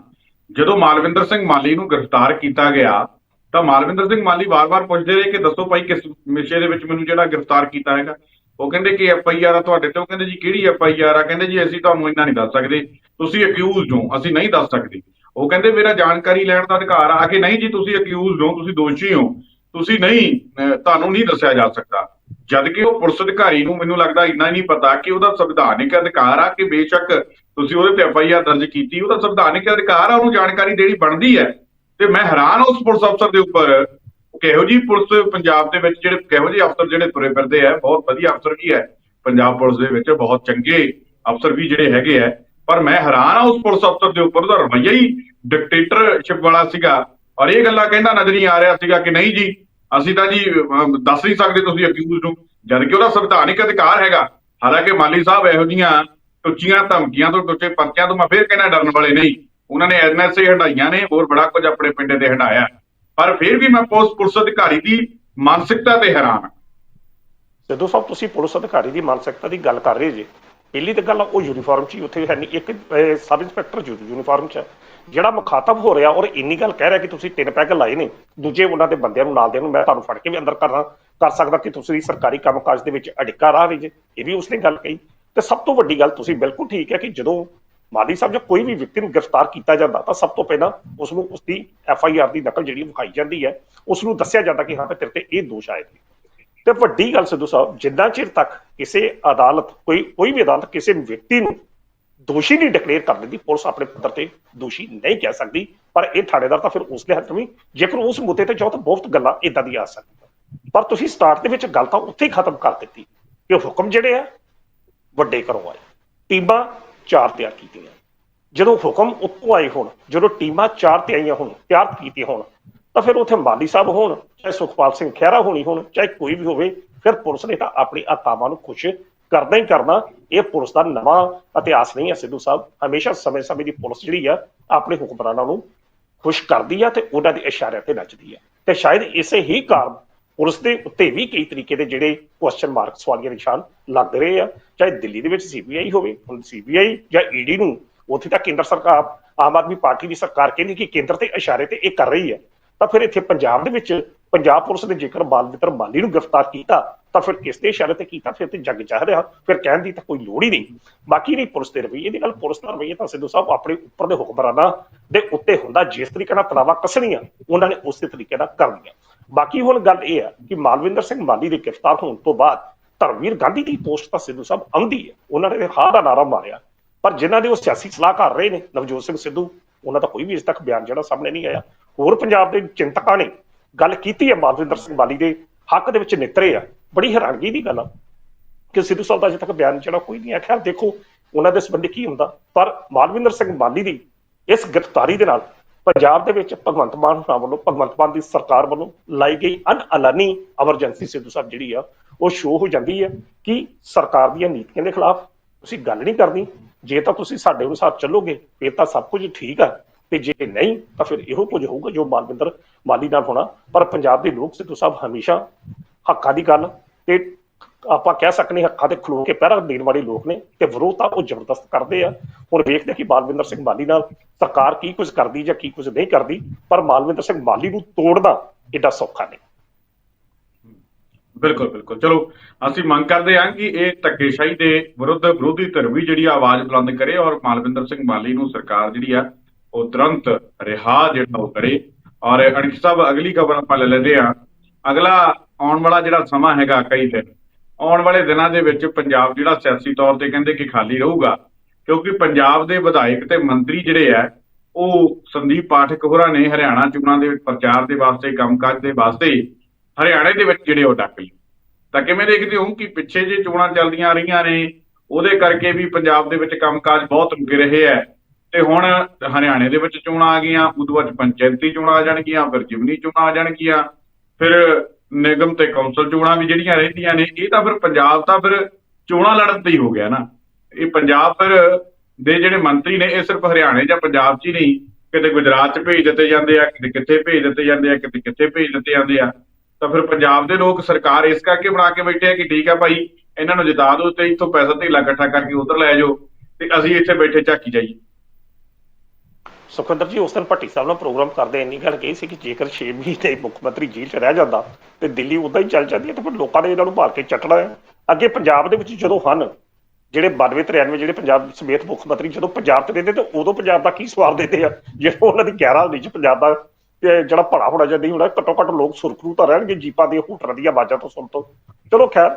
Speaker 1: ਜਦੋਂ ਮਾਲਵਿੰਦਰ ਸਿੰਘ ਮਾਲੀ ਨੂੰ ਗ੍ਰਿਫਤਾਰ ਕੀਤਾ ਗਿਆ ਤਾਂ ਮਾਲਵਿੰਦਰ ਸਿੰਘ ਮਾਲੀ ਵਾਰ-ਵਾਰ ਪੁੱਛਦੇ ਰਹੇ ਕਿ ਦੱਸੋ ਭਾਈ ਕਿਸ ਵਿਸ਼ੇ ਦੇ ਵਿੱਚ ਮੈਨੂੰ ਜਿਹੜਾ ਗ੍ਰਿਫਤਾਰ ਕੀਤਾ ਹੈਗਾ। ਉਹ ਕਹਿੰਦੇ ਕਿ ਐਫ ਆਈ ਆਰ ਆ ਤੁਹਾਡੇ ਤੇ। ਉਹ ਕਹਿੰਦੇ ਜੀ ਕਿਹੜੀ ਐਫ ਆਈ ਆਰ ਆ? ਕਹਿੰਦੇ ਜੀ ਅਸੀਂ ਤੁਹਾਨੂੰ ਇੰਨਾ ਨਹੀਂ ਦੱਸ ਸਕਦੇ। ਤੁਸੀਂ ਅਕਿਊਜ਼ਡ ਹੋ ਅਸੀਂ ਨਹੀਂ ਦੱਸ ਸਕਦੇ। ਉਹ ਕਹਿੰਦੇ ਮੇਰਾ ਜਾਣਕਾਰੀ ਲੈਣ ਦਾ ਅਧਿਕਾਰ ਆ। ਕਿ ਨਹੀਂ ਜੀ ਤੁਸੀਂ ਅਕਿਊਜ਼ਡ ਹੋ ਤੁਸੀਂ ਦੋਸ਼ੀ ਹੋ। ਤੁਸੀਂ ਨਹੀਂ ਤੁਹਾਨੂੰ ਨਹੀਂ ਦੱਸਿਆ ਜਾ ਸਕਦਾ। ਜਦ ਕਿ ਉਹ ਪੁਲਿਸ ਅਧਿਕਾਰੀ ਨੂੰ ਮੈਨੂੰ ਲੱਗਦਾ ਇੰਨਾ ਨਹੀਂ ਪਤਾ ਕਿ ਉਹਦਾ ਸੰਵਿਧਾਨਿਕ ਅਧਿਕਾਰ ਆ ਕਿ ਬੇਸ਼ੱਕ ਤੁਸੀਂ ਉਹਦੇ ਤੇ ਐਫ ਦਰਜ ਕੀਤੀ, ਉਹਦਾ ਸੰਵਿਧਾਨਿਕ ਅਧਿਕਾਰ ਆ, ਉਹਨੂੰ ਜਾਣਕਾਰੀ ਦੇਣੀ ਬਣਦੀ ਹੈ। ਤੇ ਮੈਂ ਹੈਰਾਨ ਉਸ ਪੁਲਿਸ ਅਫਸਰ ਦੇ ਉੱਪਰ। ਕਿਹੋ ਜੀ ਪੁਲਿਸ ਪੰਜਾਬ ਦੇ ਵਿੱਚ ਜਿਹੜੇ ਕਿਹੋ ਜਿਹੇ ਅਫਸਰ ਜਿਹੜੇ ਤੁਰੇ ਫਿਰਦੇ ਆ, ਬਹੁਤ ਵਧੀਆ ਅਫਸਰ ਵੀ ਹੈ। ਪੰਜਾਬ ਪੁਲਿਸ ਦੇ ਵਿੱਚ ਬਹੁਤ ਚੰਗੇ ਅਫਸਰ ਵੀ ਜਿਹੜੇ ਹੈਗੇ ਆ। ਪਰ ਮੈਂ ਹੈਰਾਨ ਆ ਉਸ ਪੁਲਿਸ ਅਫਸਰ ਦੇ ਉੱਪਰ, ਉਹਦਾ ਰਵੱਈਆ ਹੀ ਡਿਕਟੇਟਰਸ਼ਿਪ ਵਾਲਾ ਸੀਗਾ। ਔਰ ਇਹ ਗੱਲਾਂ ਕਹਿੰਦਾ ਨਜ਼ਰ ਨਹੀਂ ਆ ਰਿਹਾ ਸੀਗਾ ਕਿ ਨਹੀਂ ਜੀ ਅਸੀਂ ਤਾਂ ਜੀ ਦੱਸ ਨਹੀਂ ਸਕਦੇ ਤੁਸੀਂ ਅਕਿਊਜ਼ ਨੂੰ, ਜਦ ਕਿ ਉਹਦਾ ਸੰਵਿਧਾਨਿਕ ਅਧਿਕਾਰ ਹੈਗਾ। ਹਾਲਾਂਕਿ ਮਾਲੀ ਸਾਹਿਬ ਇਹੋ ਜੀਆਂ ਟੁੱਚੀਆਂ, ਧਮਕੀਆਂ ਤੋਂ ਟੁੱਚੇ ਪਰਚਿਆਂ ਤੋਂ ਮੈਂ ਫੇਰ ਕਹਿੰਦਾ ਡਰਨ ਵਾਲੇ ਨਹੀਂ। ਉਹਨਾਂ ਨੇ ਐਨਐਸਏ ਹਟਾਈਆਂ ਨੇ, ਹੋਰ ਬੜਾ ਕੁਝ ਆਪਣੇ ਪਿੰਡੇ ਤੇ ਹਟਾਇਆ। ਪਰ ਫਿਰ ਵੀ ਮੈਂ ਪੁਲਿਸ ਪੁਲਿਸ ਅਧਿਕਾਰੀ ਦੀ ਮਾਨਸਿਕਤਾ ਤੇ ਹੈਰਾਨ ਹਾਂ।
Speaker 2: ਸਿੱਧੂ ਸਾਹਿਬ, ਤੁਸੀਂ ਪੁਲਿਸ ਅਧਿਕਾਰੀ ਦੀ ਮਾਨਸਿਕਤਾ ਦੀ ਗੱਲ ਕਰ ਰਹੇ ਜੀ। ਪਹਿਲੀ ਤਾਂ ਗੱਲ ਉਹ ਯੂਨੀਫਾਰਮ 'ਚ ਹੀ ਉੱਥੇ ਹੈ ਨਹੀਂ ਇੱਕ ਸਬ ਇੰਸਪੈਕਟਰ ਯੂਨੀਫਾਰਮ 'ਚ ਹੈ ਜਿਹੜਾ ਮੁਖਾਤਬ ਹੋ ਰਿਹਾ, ਔਰ ਇੰਨੀ ਗੱਲ ਕਹਿ ਰਿਹਾ ਕਿ ਤੁਸੀਂ ਤਿੰਨ ਪੈਗ ਲਾਏ ਨੇ, ਦੂਜੇ ਉਹਨਾਂ ਦੇ ਬੰਦਿਆਂ ਨੂੰ, ਨਾਲ ਦੇ ਨੂੰ ਮੈਂ ਤੁਹਾਨੂੰ ਫੜ ਕੇ ਵੀ ਅੰਦਰ ਕਰਨਾ ਕਰ ਸਕਦਾ ਕਿ ਤੁਸੀਂ ਸਰਕਾਰੀ ਕੰਮਕਾਜ ਦੇ ਵਿੱਚ ਅੜਿੱਕਾ ਰਾਹ ਰਹੇ ਇਹ ਵੀ ਉਸਨੇ ਗੱਲ ਕਹੀ। ਤੇ ਸਭ ਤੋਂ ਵੱਡੀ ਗੱਲ ਤੁਸੀਂ ਬਿਲਕੁਲ ਠੀਕ ਹੈ ਕਿ ਜਦੋਂ ਮਾਲੀ ਸਾਹਿਬ ਜਾਂ ਕੋਈ ਵੀ ਵਿਅਕਤੀ ਨੂੰ ਗ੍ਰਿਫਤਾਰ ਕੀਤਾ ਜਾਂਦਾ, ਤਾਂ ਸਭ ਤੋਂ ਪਹਿਲਾਂ ਉਸ ਨੂੰ ਉਸ ਦੀ ਐਫ ਆਈ ਆਰ ਦੀ ਨਕਲ ਜਿਹੜੀ ਵਿਖਾਈ ਜਾਂਦੀ ਹੈ ਉਸ ਨੂੰ ਦੱਸਿਆ ਜਾਂਦਾ ਕਿ ਹਾਂ, ਵੀ ਤੇਰੇ ਤੇ ਇਹ ਦੋਸ਼ ਆਏ ਨੇ। ਤੇ ਵੱਡੀ ਗੱਲ ਸਿੱਧੂ ਸਾਹਿਬ, ਜਿੰਨਾ ਚਿਰ ਤੱਕ ਕਿਸੇ ਅਦਾਲਤ, ਕੋਈ ਕੋਈ ਵੀ ਅਦਾਲਤ ਕਿਸੇ ਵਿਅਕਤੀ ਨੂੰ ਦੋਸ਼ੀ ਨਹੀਂ ਡਿਕਲੇਅਰ ਕਰ ਦਿੰਦੀ, ਪੁਲਿਸ ਆਪਣੇ ਪੱਧਰ ਤੇ ਦੋਸ਼ੀ ਨਹੀਂ ਕਹਿ ਸਕਦੀ, ਪਰ ਇਹ ਥਾਣੇਦਾਰ ਤਾਂ ਫਿਰ ਉਸਦੇ ਹੱਥ ਵੀ, ਜੇਕਰ ਉਸ ਮੁੱਦੇ ਤੇ ਚਾਹੋ ਤਾਂ ਬਹੁਤ ਗੱਲਾਂ ਇਦਾਂ ਦੀਆਂ ਆ ਸਕਦੀਆਂ। ਪਰ ਤੁਸੀਂ ਸਟਾਰਟ ਦੇ ਵਿੱਚ ਗੱਲ ਤਾਂ ਉੱਥੇ ਹੀ ਖਤਮ ਕਰ ਦਿੱਤੀ ਕਿ ਹੁਕਮ ਜਿਹੜੇ ਆ, ਵੱਡੇ ਘਰੋਂ ਆਏ। ਟੀਮਾਂ ਚਾਰ ਤਿਆਰ ਕੀਤੀਆਂ। ਜਦੋਂ ਹੁਕਮ ਉੱਤੋਂ ਆਏ ਹੋਣ, ਜਦੋਂ ਟੀਮਾਂ ਚਾਰ ਤੇ ਆਈਆਂ ਹੋਣ, ਤਿਆਰ ਕੀਤੀਆਂ ਹੋਣ ਤਾਂ ਫਿਰ ਉੱਥੇ ਮਾਲੀ ਸਾਹਿਬ ਹੋਣ, ਚਾਹੇ ਸੁਖਪਾਲ ਸਿੰਘ ਖਹਿਰਾ ਹੋਣੀ ਹੋਣ, ਚਾਹੇ ਕੋਈ ਵੀ ਹੋਵੇ, ਫਿਰ ਪੁਲਿਸ ਨੇ ਤਾਂ ਆਪਣੀ ਆਤਾਵਾਂ ਨੂੰ ਖੁਸ਼ ਕਰਨਾ ਹੀ ਕਰਨਾ। ਇਹ ਪੁਲਿਸ ਦਾ ਨਵਾਂ ਇਤਿਹਾਸ ਨਹੀਂ ਹੈ ਸਿੱਧੂ ਸਾਹਿਬ। ਹਮੇਸ਼ਾ ਸਮੇਂ-ਸਮੇਂ ਦੀ ਪੁਲਿਸ ਜਿਹੜੀ ਆ, ਆਪਣੇ ਹੁਕਮਰਾਨਾਂ ਨੂੰ ਖੁਸ਼ ਕਰਦੀ ਆ ਤੇ ਉਹਨਾਂ ਦੇ ਇਸ਼ਾਰਿਆਂ ਤੇ ਨੱਚਦੀ ਆ। ਤੇ ਸ਼ਾਇਦ ਇਸੇ ਹੀ ਕਾਰਨ ਪੁਲਿਸ ਦੇ ਉੱਤੇ ਵੀ ਕਈ ਤਰੀਕੇ ਦੇ ਜਿਹੜੇ ਕੁਐਸਚਨ ਮਾਰਕ ਸਵਾਲੀਆ ਨਿਸ਼ਾਨ ਲੱਗ ਰਹੇ ਆ। ਚਾਹੇ ਦਿੱਲੀ ਦੇ ਵਿੱਚ ਸੀਬੀਆਈ ਹੋਵੇ, ਹੁਣ ਸੀਬੀਆਈ ਜਾਂ ਈਡੀ ਨੂੰ, ਉੱਥੇ ਤਾਂ ਕੇਂਦਰ ਸਰਕਾਰ, ਆਮ ਆਦਮੀ ਪਾਰਟੀ ਦੀ ਸਰਕਾਰ ਕਹਿੰਦੀ ਕਿ ਕੇਂਦਰ ਤੇ ਇਸ਼ਾਰੇ ਤੇ ਇਹ ਕਰ ਰਹੀ ਹੈ ਤਾਂ ਫਿਰ ਇੱਥੇ ਪੰਜਾਬ ਦੇ ਵਿੱਚ ਪੰਜਾਬ ਪੁਲਿਸ ਨੇ ਜੇਕਰ ਬਾਲਮਿੱਤਰ ਮਾਲੀ ਨੂੰ ਗ੍ਰਿਫਤਾਰ ਕੀਤਾ, ਤਾਂ ਫਿਰ ਕਿਸ ਦੇ ਇਸ਼ਾਰੇ ਤੇ ਕੀਤਾ, ਫਿਰ ਤੇ ਜੱਗ ਚਾਹ ਰਿਹਾ। ਫਿਰ ਕਹਿਣ ਦੀ ਤਾਂ ਕੋਈ ਲੋੜ ਹੀ ਨਹੀਂ। ਬਾਕੀ ਰਹੀ ਪੁਲਿਸ ਦੇ ਰਵਈਏ ਦੀ ਗੱਲ, ਪੁਲਿਸ ਦਾ ਰਵਈਆ ਤਾਂ ਸਿੱਧੂ ਸਾਹਿਬ ਆਪਣੇ ਉੱਪਰ ਦੇ ਹੁਕਮਰਾਨਾਂ ਦੇ ਉੱਤੇ ਹੁੰਦਾ। ਜਿਸ ਤਰੀਕੇ ਨਾਲ ਤਲਾਵਾ ਕੱਸਣੀਆਂ, ਉਹਨਾਂ ਨੇ ਉਸੇ ਤਰੀਕੇ ਨਾਲ ਕਰਨੀਆਂ ਬਾਕੀ ਹੁਣ ਗੱਲ ਇਹ ਹੈ ਕਿ ਮਾਲਵਿੰਦਰ ਸਿੰਘ ਮਾਲੀ ਦੇ ਗ੍ਰਿਫਤਾਰ ਹੋਣ ਤੋਂ ਬਾਅਦ ਧਰਮਵੀਰ ਗਾਂਧੀ ਦੀ ਪੋਸਟ ਤਾਂ ਸਿੱਧੂ ਸਾਹਿਬ ਆਉਂਦੀ ਹੈ। ਉਹਨਾਂ ਨੇ ਹਾਂ ਦਾ ਨਾਰਾ ਮਾਰਿਆ। ਪਰ ਜਿਨ੍ਹਾਂ ਦੇ ਉਹ ਸਿਆਸੀ ਸਲਾਹਕਾਰ ਰਹੇ ਨੇ, ਨਵਜੋਤ ਸਿੰਘ ਸਿੱਧੂ, ਉਹਨਾਂ ਦਾ ਕੋਈ ਵੀ ਅਜੇ ਤੱਕ ਬਿਆਨ ਜਿਹੜਾ ਸਾਹਮਣੇ ਨਹੀਂ ਆਇਆ। ਹੋਰ ਪੰਜਾਬ ਦੇ ਚਿੰਤਕਾਂ ਨੇ ਗੱਲ ਕੀਤੀ ਹੈ ਮਾਲਵਿੰਦਰ ਸਿੰਘ ਬਾਲੀ ਦੇ, ਹੱਕ ਦੇ ਵਿੱਚ ਨਿਤਰੇ ਆ। ਬੜੀ ਹੈਰਾਨਗੀ ਦੀ ਗੱਲ ਆ ਕਿ ਸਿੱਧੂ ਸਾਹਿਬ ਦਾ ਅਜੇ ਤੱਕ ਬਿਆਨ ਜਿਹੜਾ ਕੋਈ ਨਹੀਂ ਆਖਿਆ। ਦੇਖੋ, ਉਹਨਾਂ ਦੇ ਸੰਬੰਧੀ ਕੀ ਹੁੰਦਾ। ਪਰ ਮਾਲਵਿੰਦਰ ਸਿੰਘ ਬਾਲੀ ਦੀ ਇਸ ਗ੍ਰਿਫਤਾਰੀ ਦੇ ਨਾਲ ਪੰਜਾਬ ਦੇ ਵਿੱਚ ਭਗਵੰਤ ਮਾਨ ਹੋਰਾਂ ਵੱਲੋਂ, ਭਗਵੰਤ ਮਾਨ ਦੀ ਸਰਕਾਰ ਵੱਲੋਂ ਲਾਈ ਗਈ ਅਨ ਅਲਾਨੀ ਐਮਰਜੈਂਸੀ ਸਿੱਧੂ ਸਾਹਿਬ ਜਿਹੜੀ ਆ, ਉਹ ਸ਼ੋਅ ਹੋ ਜਾਂਦੀ ਹੈ ਕਿ ਸਰਕਾਰ ਦੀਆਂ ਨੀਤੀਆਂ ਦੇ ਖਿਲਾਫ ਤੁਸੀਂ ਗੱਲ ਨਹੀਂ ਕਰਨੀ। ਜੇ ਤਾਂ ਤੁਸੀਂ ਸਾਡੇ ਅਨੁਸਾਰ ਚੱਲੋਗੇ, ਫਿਰ ਤਾਂ ਸਭ ਕੁਝ ਠੀਕ ਆ। ਤੇ ਜੇ ਨਹੀਂ, ਤਾਂ ਫਿਰ ਇਹੋ ਕੁਝ ਹੋਊਗਾ ਜੋ ਮਾਲਵਿੰਦਰ ਮਾਲੀ ਨਾਲ ਹੋਣਾ। ਪਰ ਪੰਜਾਬ ਦੇ ਲੋਕ ਸਿੱਧੂ ਸਾਹਿਬ ਹਮੇਸ਼ਾ ਹੱਕਾਂ ਦੀ ਗੱਲ ਤੇ ਆਪਾਂ ਕਹਿ ਸਕਨੇ ਹੱਕਾਂ ਤੇ ਖਲੋ ਕੇ ਪਹਿਰਾ ਦੇਣ ਵਾਲੇ ਲੋਕ ਨੇ ਤੇ ਵਿਰੋਧ ਤਾਂ ਉਹ ਜ਼ਬਰਦਸਤ ਕਰਦੇ ਆ। ਹੁਣ ਵੇਖਦੇ ਕਿ ਮਾਲਵਿੰਦਰ ਸਿੰਘ ਮਾਲੀ ਨਾਲ ਸਰਕਾਰ ਕੀ ਕੁਝ ਕਰਦੀ ਜਾਂ ਕੀ ਕੁਝ ਨਹੀਂ ਕਰਦੀ, ਪਰ ਮਾਲਵਿੰਦਰ ਸਿੰਘ ਮਾਲੀ ਨੂੰ ਤੋੜਨਾ ਏਡਾ ਸੌਖਾ ਨਹੀਂ।
Speaker 1: ਬਿਲਕੁਲ ਬਿਲਕੁਲ। ਚਲੋ, ਅਸੀਂ ਮੰਗ ਕਰਦੇ ਹਾਂ ਕਿ ਇਹ ਧੱਕੇਸ਼ਾਹੀ ਦੇ ਵਿਰੁੱਧ ਵਿਰੋਧੀ ਧਿਰ ਵੀ ਜਿਹੜੀ ਆਵਾਜ਼ ਬੁਲੰਦ ਕਰੇ ਔਰ ਮਾਲਵਿੰਦਰ ਸਿੰਘ ਮਾਲੀ ਨੂੰ ਸਰਕਾਰ ਜਿਹੜੀ ਆ ਉਹ ਤੁਰੰਤ ਰਿਹਾ ਜਿਹੜਾ ਉਹ ਕਰੇ। ਔਰ ਅਣਖ ਸਾਹਿਬ, ਅਗਲੀ ਖਬਰ ਆਪਾਂ ਲੈ ਲੈਂਦੇ ਆ ਅਗਲਾ ਆਉਣ ਵਾਲਾ ਜਿਹੜਾ ਸਮਾਂ ਹੈਗਾ ਕਈ ਦਿਨ। ਆਉਣ ਵਾਲੇ ਦਿਨਾਂ ਦੇ ਵਿੱਚ ਪੰਜਾਬ ਜਿਹੜਾ ਸਿਆਸੀ ਤੌਰ ਤੇ ਕਹਿੰਦੇ ਕਿ ਖਾਲੀ ਰਹੂਗਾ, ਕਿਉਂਕਿ ਪੰਜਾਬ ਦੇ ਵਿਧਾਇਕ ਤੇ ਮੰਤਰੀ ਜਿਹੜੇ ਆ, ਉਹ ਸੰਦੀਪ ਪਾਠਕ ਹੋਰਾਂ ਨੇ ਹਰਿਆਣਾ ਚੋਣਾਂ ਦੇ ਵਿੱਚ ਪ੍ਰਚਾਰ ਦੇ ਵਾਸਤੇ, ਕੰਮਕਾਜ ਦੇ ਵਾਸਤੇ ਹਰਿਆਣੇ ਦੇ ਵਿੱਚ ਜਿਹੜੇ ਉਹ ਡੱਕ ਲਏ। ਤਾਂ ਕਿਵੇਂ ਦੇਖਦੇ ਹੋ ਕਿ ਪਿੱਛੇ ਜੇ ਚੋਣਾਂ ਚੱਲਦੀਆਂ ਰਹੀਆਂ ਨੇ, ਉਹਦੇ ਕਰਕੇ ਵੀ ਪੰਜਾਬ ਦੇ ਵਿੱਚ ਕੰਮਕਾਜ ਬਹੁਤ ਰੁਕੇ ਰਹੇ ਹੈ ਤੇ ਹੁਣ ਹਰਿਆਣੇ ਦੇ ਵਿੱਚ ਚੋਣਾਂ ਆ ਗਈਆਂ ਉਦੋਂ ਬਾਅਦ ਪੰਚਾਇਤੀ ਚੋਣਾਂ ਆ ਜਾਣਗੀਆਂ, ਫਿਰ ਜਿਮਨੀ ਚੋਣਾਂ ਆ ਜਾਣਗੀਆਂ, ਫਿਰ ਨਿਗਮ ਤੇ ਕੌਂਸਲ ਚੋਣਾਂ ਵੀ ਜਿਹੜੀਆਂ ਰਹਿੰਦੀਆਂ ਨੇ, ਇਹ ਤਾਂ ਫਿਰ ਪੰਜਾਬ ਤਾਂ ਫਿਰ ਚੋਣਾਂ ਲੜਨ ਤੇ ਹੀ ਹੋ ਗਿਆ ਨਾ। ਇਹ ਪੰਜਾਬ ਫਿਰ ਦੇ ਜਿਹੜੇ ਮੰਤਰੀ ਨੇ, ਇਹ ਸਿਰਫ ਹਰਿਆਣੇ ਜਾਂ ਪੰਜਾਬ 'ਚ ਹੀ ਨਹੀਂ, ਕਿਤੇ ਗੁਜਰਾਤ 'ਚ ਭੇਜ ਦਿੱਤੇ ਜਾਂਦੇ ਆ, ਕਿਤੇ ਕਿੱਥੇ ਭੇਜ ਦਿੱਤੇ ਜਾਂਦੇ ਆ, ਕਿਤੇ ਕਿੱਥੇ ਭੇਜ ਦਿੱਤੇ ਜਾਂਦੇ ਆ। ਤਾਂ ਫਿਰ ਪੰਜਾਬ ਦੇ ਲੋਕ ਸਰਕਾਰ ਇਸ ਕਰਕੇ ਬਣਾ ਕੇ ਬੈਠੇ ਆ ਕਿ ਠੀਕ ਆ ਭਾਈ, ਇਹਨਾਂ ਨੂੰ ਜਿਤਾ ਦਿਓ ਤੇ ਇੱਥੋਂ ਪੈਸਾ ਧੇਲਾ ਇਕੱਠਾ ਕਰਕੇ ਉਧਰ ਲੈ ਜਾਓ ਤੇ ਅਸੀਂ ਇੱਥੇ ਬੈਠੇ ਝਾਕੀ ਜਾਈਏ।
Speaker 2: ਸੁਖਿੰਦਰ ਜੀ, ਉਸ ਦਿਨ ਭੱਟੀ ਸਾਹਿਬ ਨਾਲ ਪ੍ਰੋਗਰਾਮ ਕਰਦੇ ਇੰਨੀ ਗੱਲ ਕਹੀ ਸੀ ਕਿ ਜੇਕਰ 6 ਮਹੀਨੇ ਮੁੱਖ ਮੰਤਰੀ ਜੇਲ੍ਹ 'ਚ ਰਹਿ ਜਾਂਦਾ ਤੇ ਦਿੱਲੀ ਉਦਾਂ ਹੀ ਚੱਲ ਜਾਂਦੀ ਹੈ, ਤਾਂ ਫਿਰ ਲੋਕਾਂ ਨੇ ਇਹਨਾਂ ਨੂੰ ਭਾਲ ਕੇ ਚੱਟਣਾ ਹੈ। ਅੱਗੇ ਪੰਜਾਬ ਦੇ ਵਿੱਚ ਜਦੋਂ ਹਨ, ਜਿਹੜੇ 92 93 ਜਿਹੜੇ ਪੰਜਾਬ ਸਮੇਤ ਮੁੱਖ ਮੰਤਰੀ ਜਦੋਂ ਪੰਜਾਬ ਤੇ ਰਹਿੰਦੇ ਤੇ ਉਦੋਂ ਪੰਜਾਬ ਦਾ ਕੀ ਸਵਾਲ ਦਿੰਦੇ ਆ? ਜਿਹੜਾ ਉਹਨਾਂ ਦੀ 11 ਹੁੰਦੀ ਚ ਪੰਜਾਬ ਦਾ ਜਿਹੜਾ ਭੜਾ ਹੋਣਾ ਜਾਂ ਨਹੀਂ ਹੋਣਾ ਘੱਟੋ ਘੱਟ ਲੋਕ ਸੁਰਖਰੂ ਤਾਂ ਰਹਿਣਗੇ, ਜੀਪਾਂ ਦੇ ਹੂਟਰਾਂ ਦੀਆਂ ਆਵਾਜ਼ਾਂ ਤੋਂ ਸੁਣ ਤੋਂ। ਚਲੋ ਖੈਰ,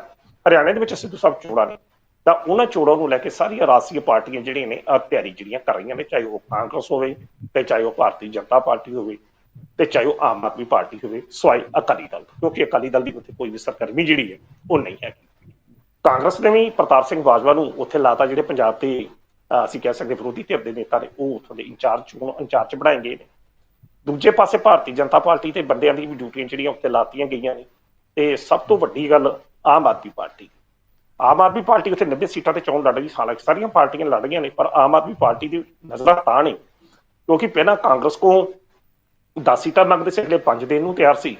Speaker 2: ਹਰਿਆਣੇ ਦੇ ਵਿੱਚ ਸਿੱਧੂ ਸਾਹਿਬ ਚੋਣਾਂ ਨੇ। ਤਾਂ ਉਹਨਾਂ ਚੋਣਾਂ ਨੂੰ ਲੈ ਕੇ ਸਾਰੀਆਂ ਰਾਸ਼ਟਰੀ ਪਾਰਟੀਆਂ ਜਿਹੜੀਆਂ ਨੇ ਤਿਆਰੀ ਜਿਹੜੀਆਂ ਕਰ ਰਹੀਆਂ ਨੇ, ਚਾਹੇ ਉਹ ਕਾਂਗਰਸ ਹੋਵੇ ਤੇ ਚਾਹੇ ਉਹ ਭਾਰਤੀ ਜਨਤਾ ਪਾਰਟੀ ਹੋਵੇ ਤੇ ਚਾਹੇ ਉਹ ਆਮ ਆਦਮੀ ਪਾਰਟੀ ਹੋਵੇ ਸਵਾਈ ਅਕਾਲੀ ਦਲ, ਕਿਉਂਕਿ ਅਕਾਲੀ ਦਲ ਦੀ ਉੱਥੇ ਕੋਈ ਵੀ ਸਰਗਰਮੀ ਜਿਹੜੀ ਹੈ, ਉਹ ਨਹੀਂ ਹੈਗੀ ਕਾਂਗਰਸ ਨੇ ਵੀ ਪ੍ਰਤਾਪ ਸਿੰਘ ਬਾਜਵਾ ਨੂੰ ਉੱਥੇ ਲਾਤਾ, ਜਿਹੜੇ ਪੰਜਾਬ ਦੇ ਅਸੀਂ ਕਹਿ ਸਕਦੇ ਵਿਰੋਧੀ ਧਿਰ ਦੇ ਨੇਤਾ ਨੇ, ਉਹ ਉੱਥੋਂ ਦੇ ਇੰਚਾਰਜ ਚੋਣ, ਇੰਚਾਰਜ ਬਣਾਏ ਗਏ ਨੇ। ਦੂਜੇ ਪਾਸੇ ਭਾਰਤੀ ਜਨਤਾ ਪਾਰਟੀ ਤੇ ਬੰਦਿਆਂ ਦੀ ਵੀ ਡਿਊਟੀਆਂ ਜਿਹੜੀਆਂ ਉੱਤੇ ਲਾਤੀਆਂ ਗਈਆਂ ਨੇ, ਤੇ ਸਭ ਤੋਂ ਵੱਡੀ ਗੱਲ ਆਮ ਆਦਮੀ ਪਾਰਟੀ ਆਮ ਆਦਮੀ ਪਾਰਟੀ ਉੱਥੇ 90 ਸੀਟਾਂ ਤੇ ਚੋਣ ਲੜ ਰਹੀ, ਹਾਲਾਂਕਿ ਸਾਰੀਆਂ ਪਾਰਟੀਆਂ ਲੜ ਰਹੀਆਂ ਨੇ, ਪਰ ਆਮ ਆਦਮੀ ਪਾਰਟੀ ਦੀ ਨਜ਼ਰ ਤਾਂ ਨਹੀਂ, ਕਿਉਂਕਿ ਪਹਿਲਾਂ ਕਾਂਗਰਸ ਕੋ 10 ਸੀਟਾਂ ਮੰਗਦੇ ਸੀ, ਅਗਲੇ 5 ਦੇਣ ਨੂੰ ਤਿਆਰ ਸੀ।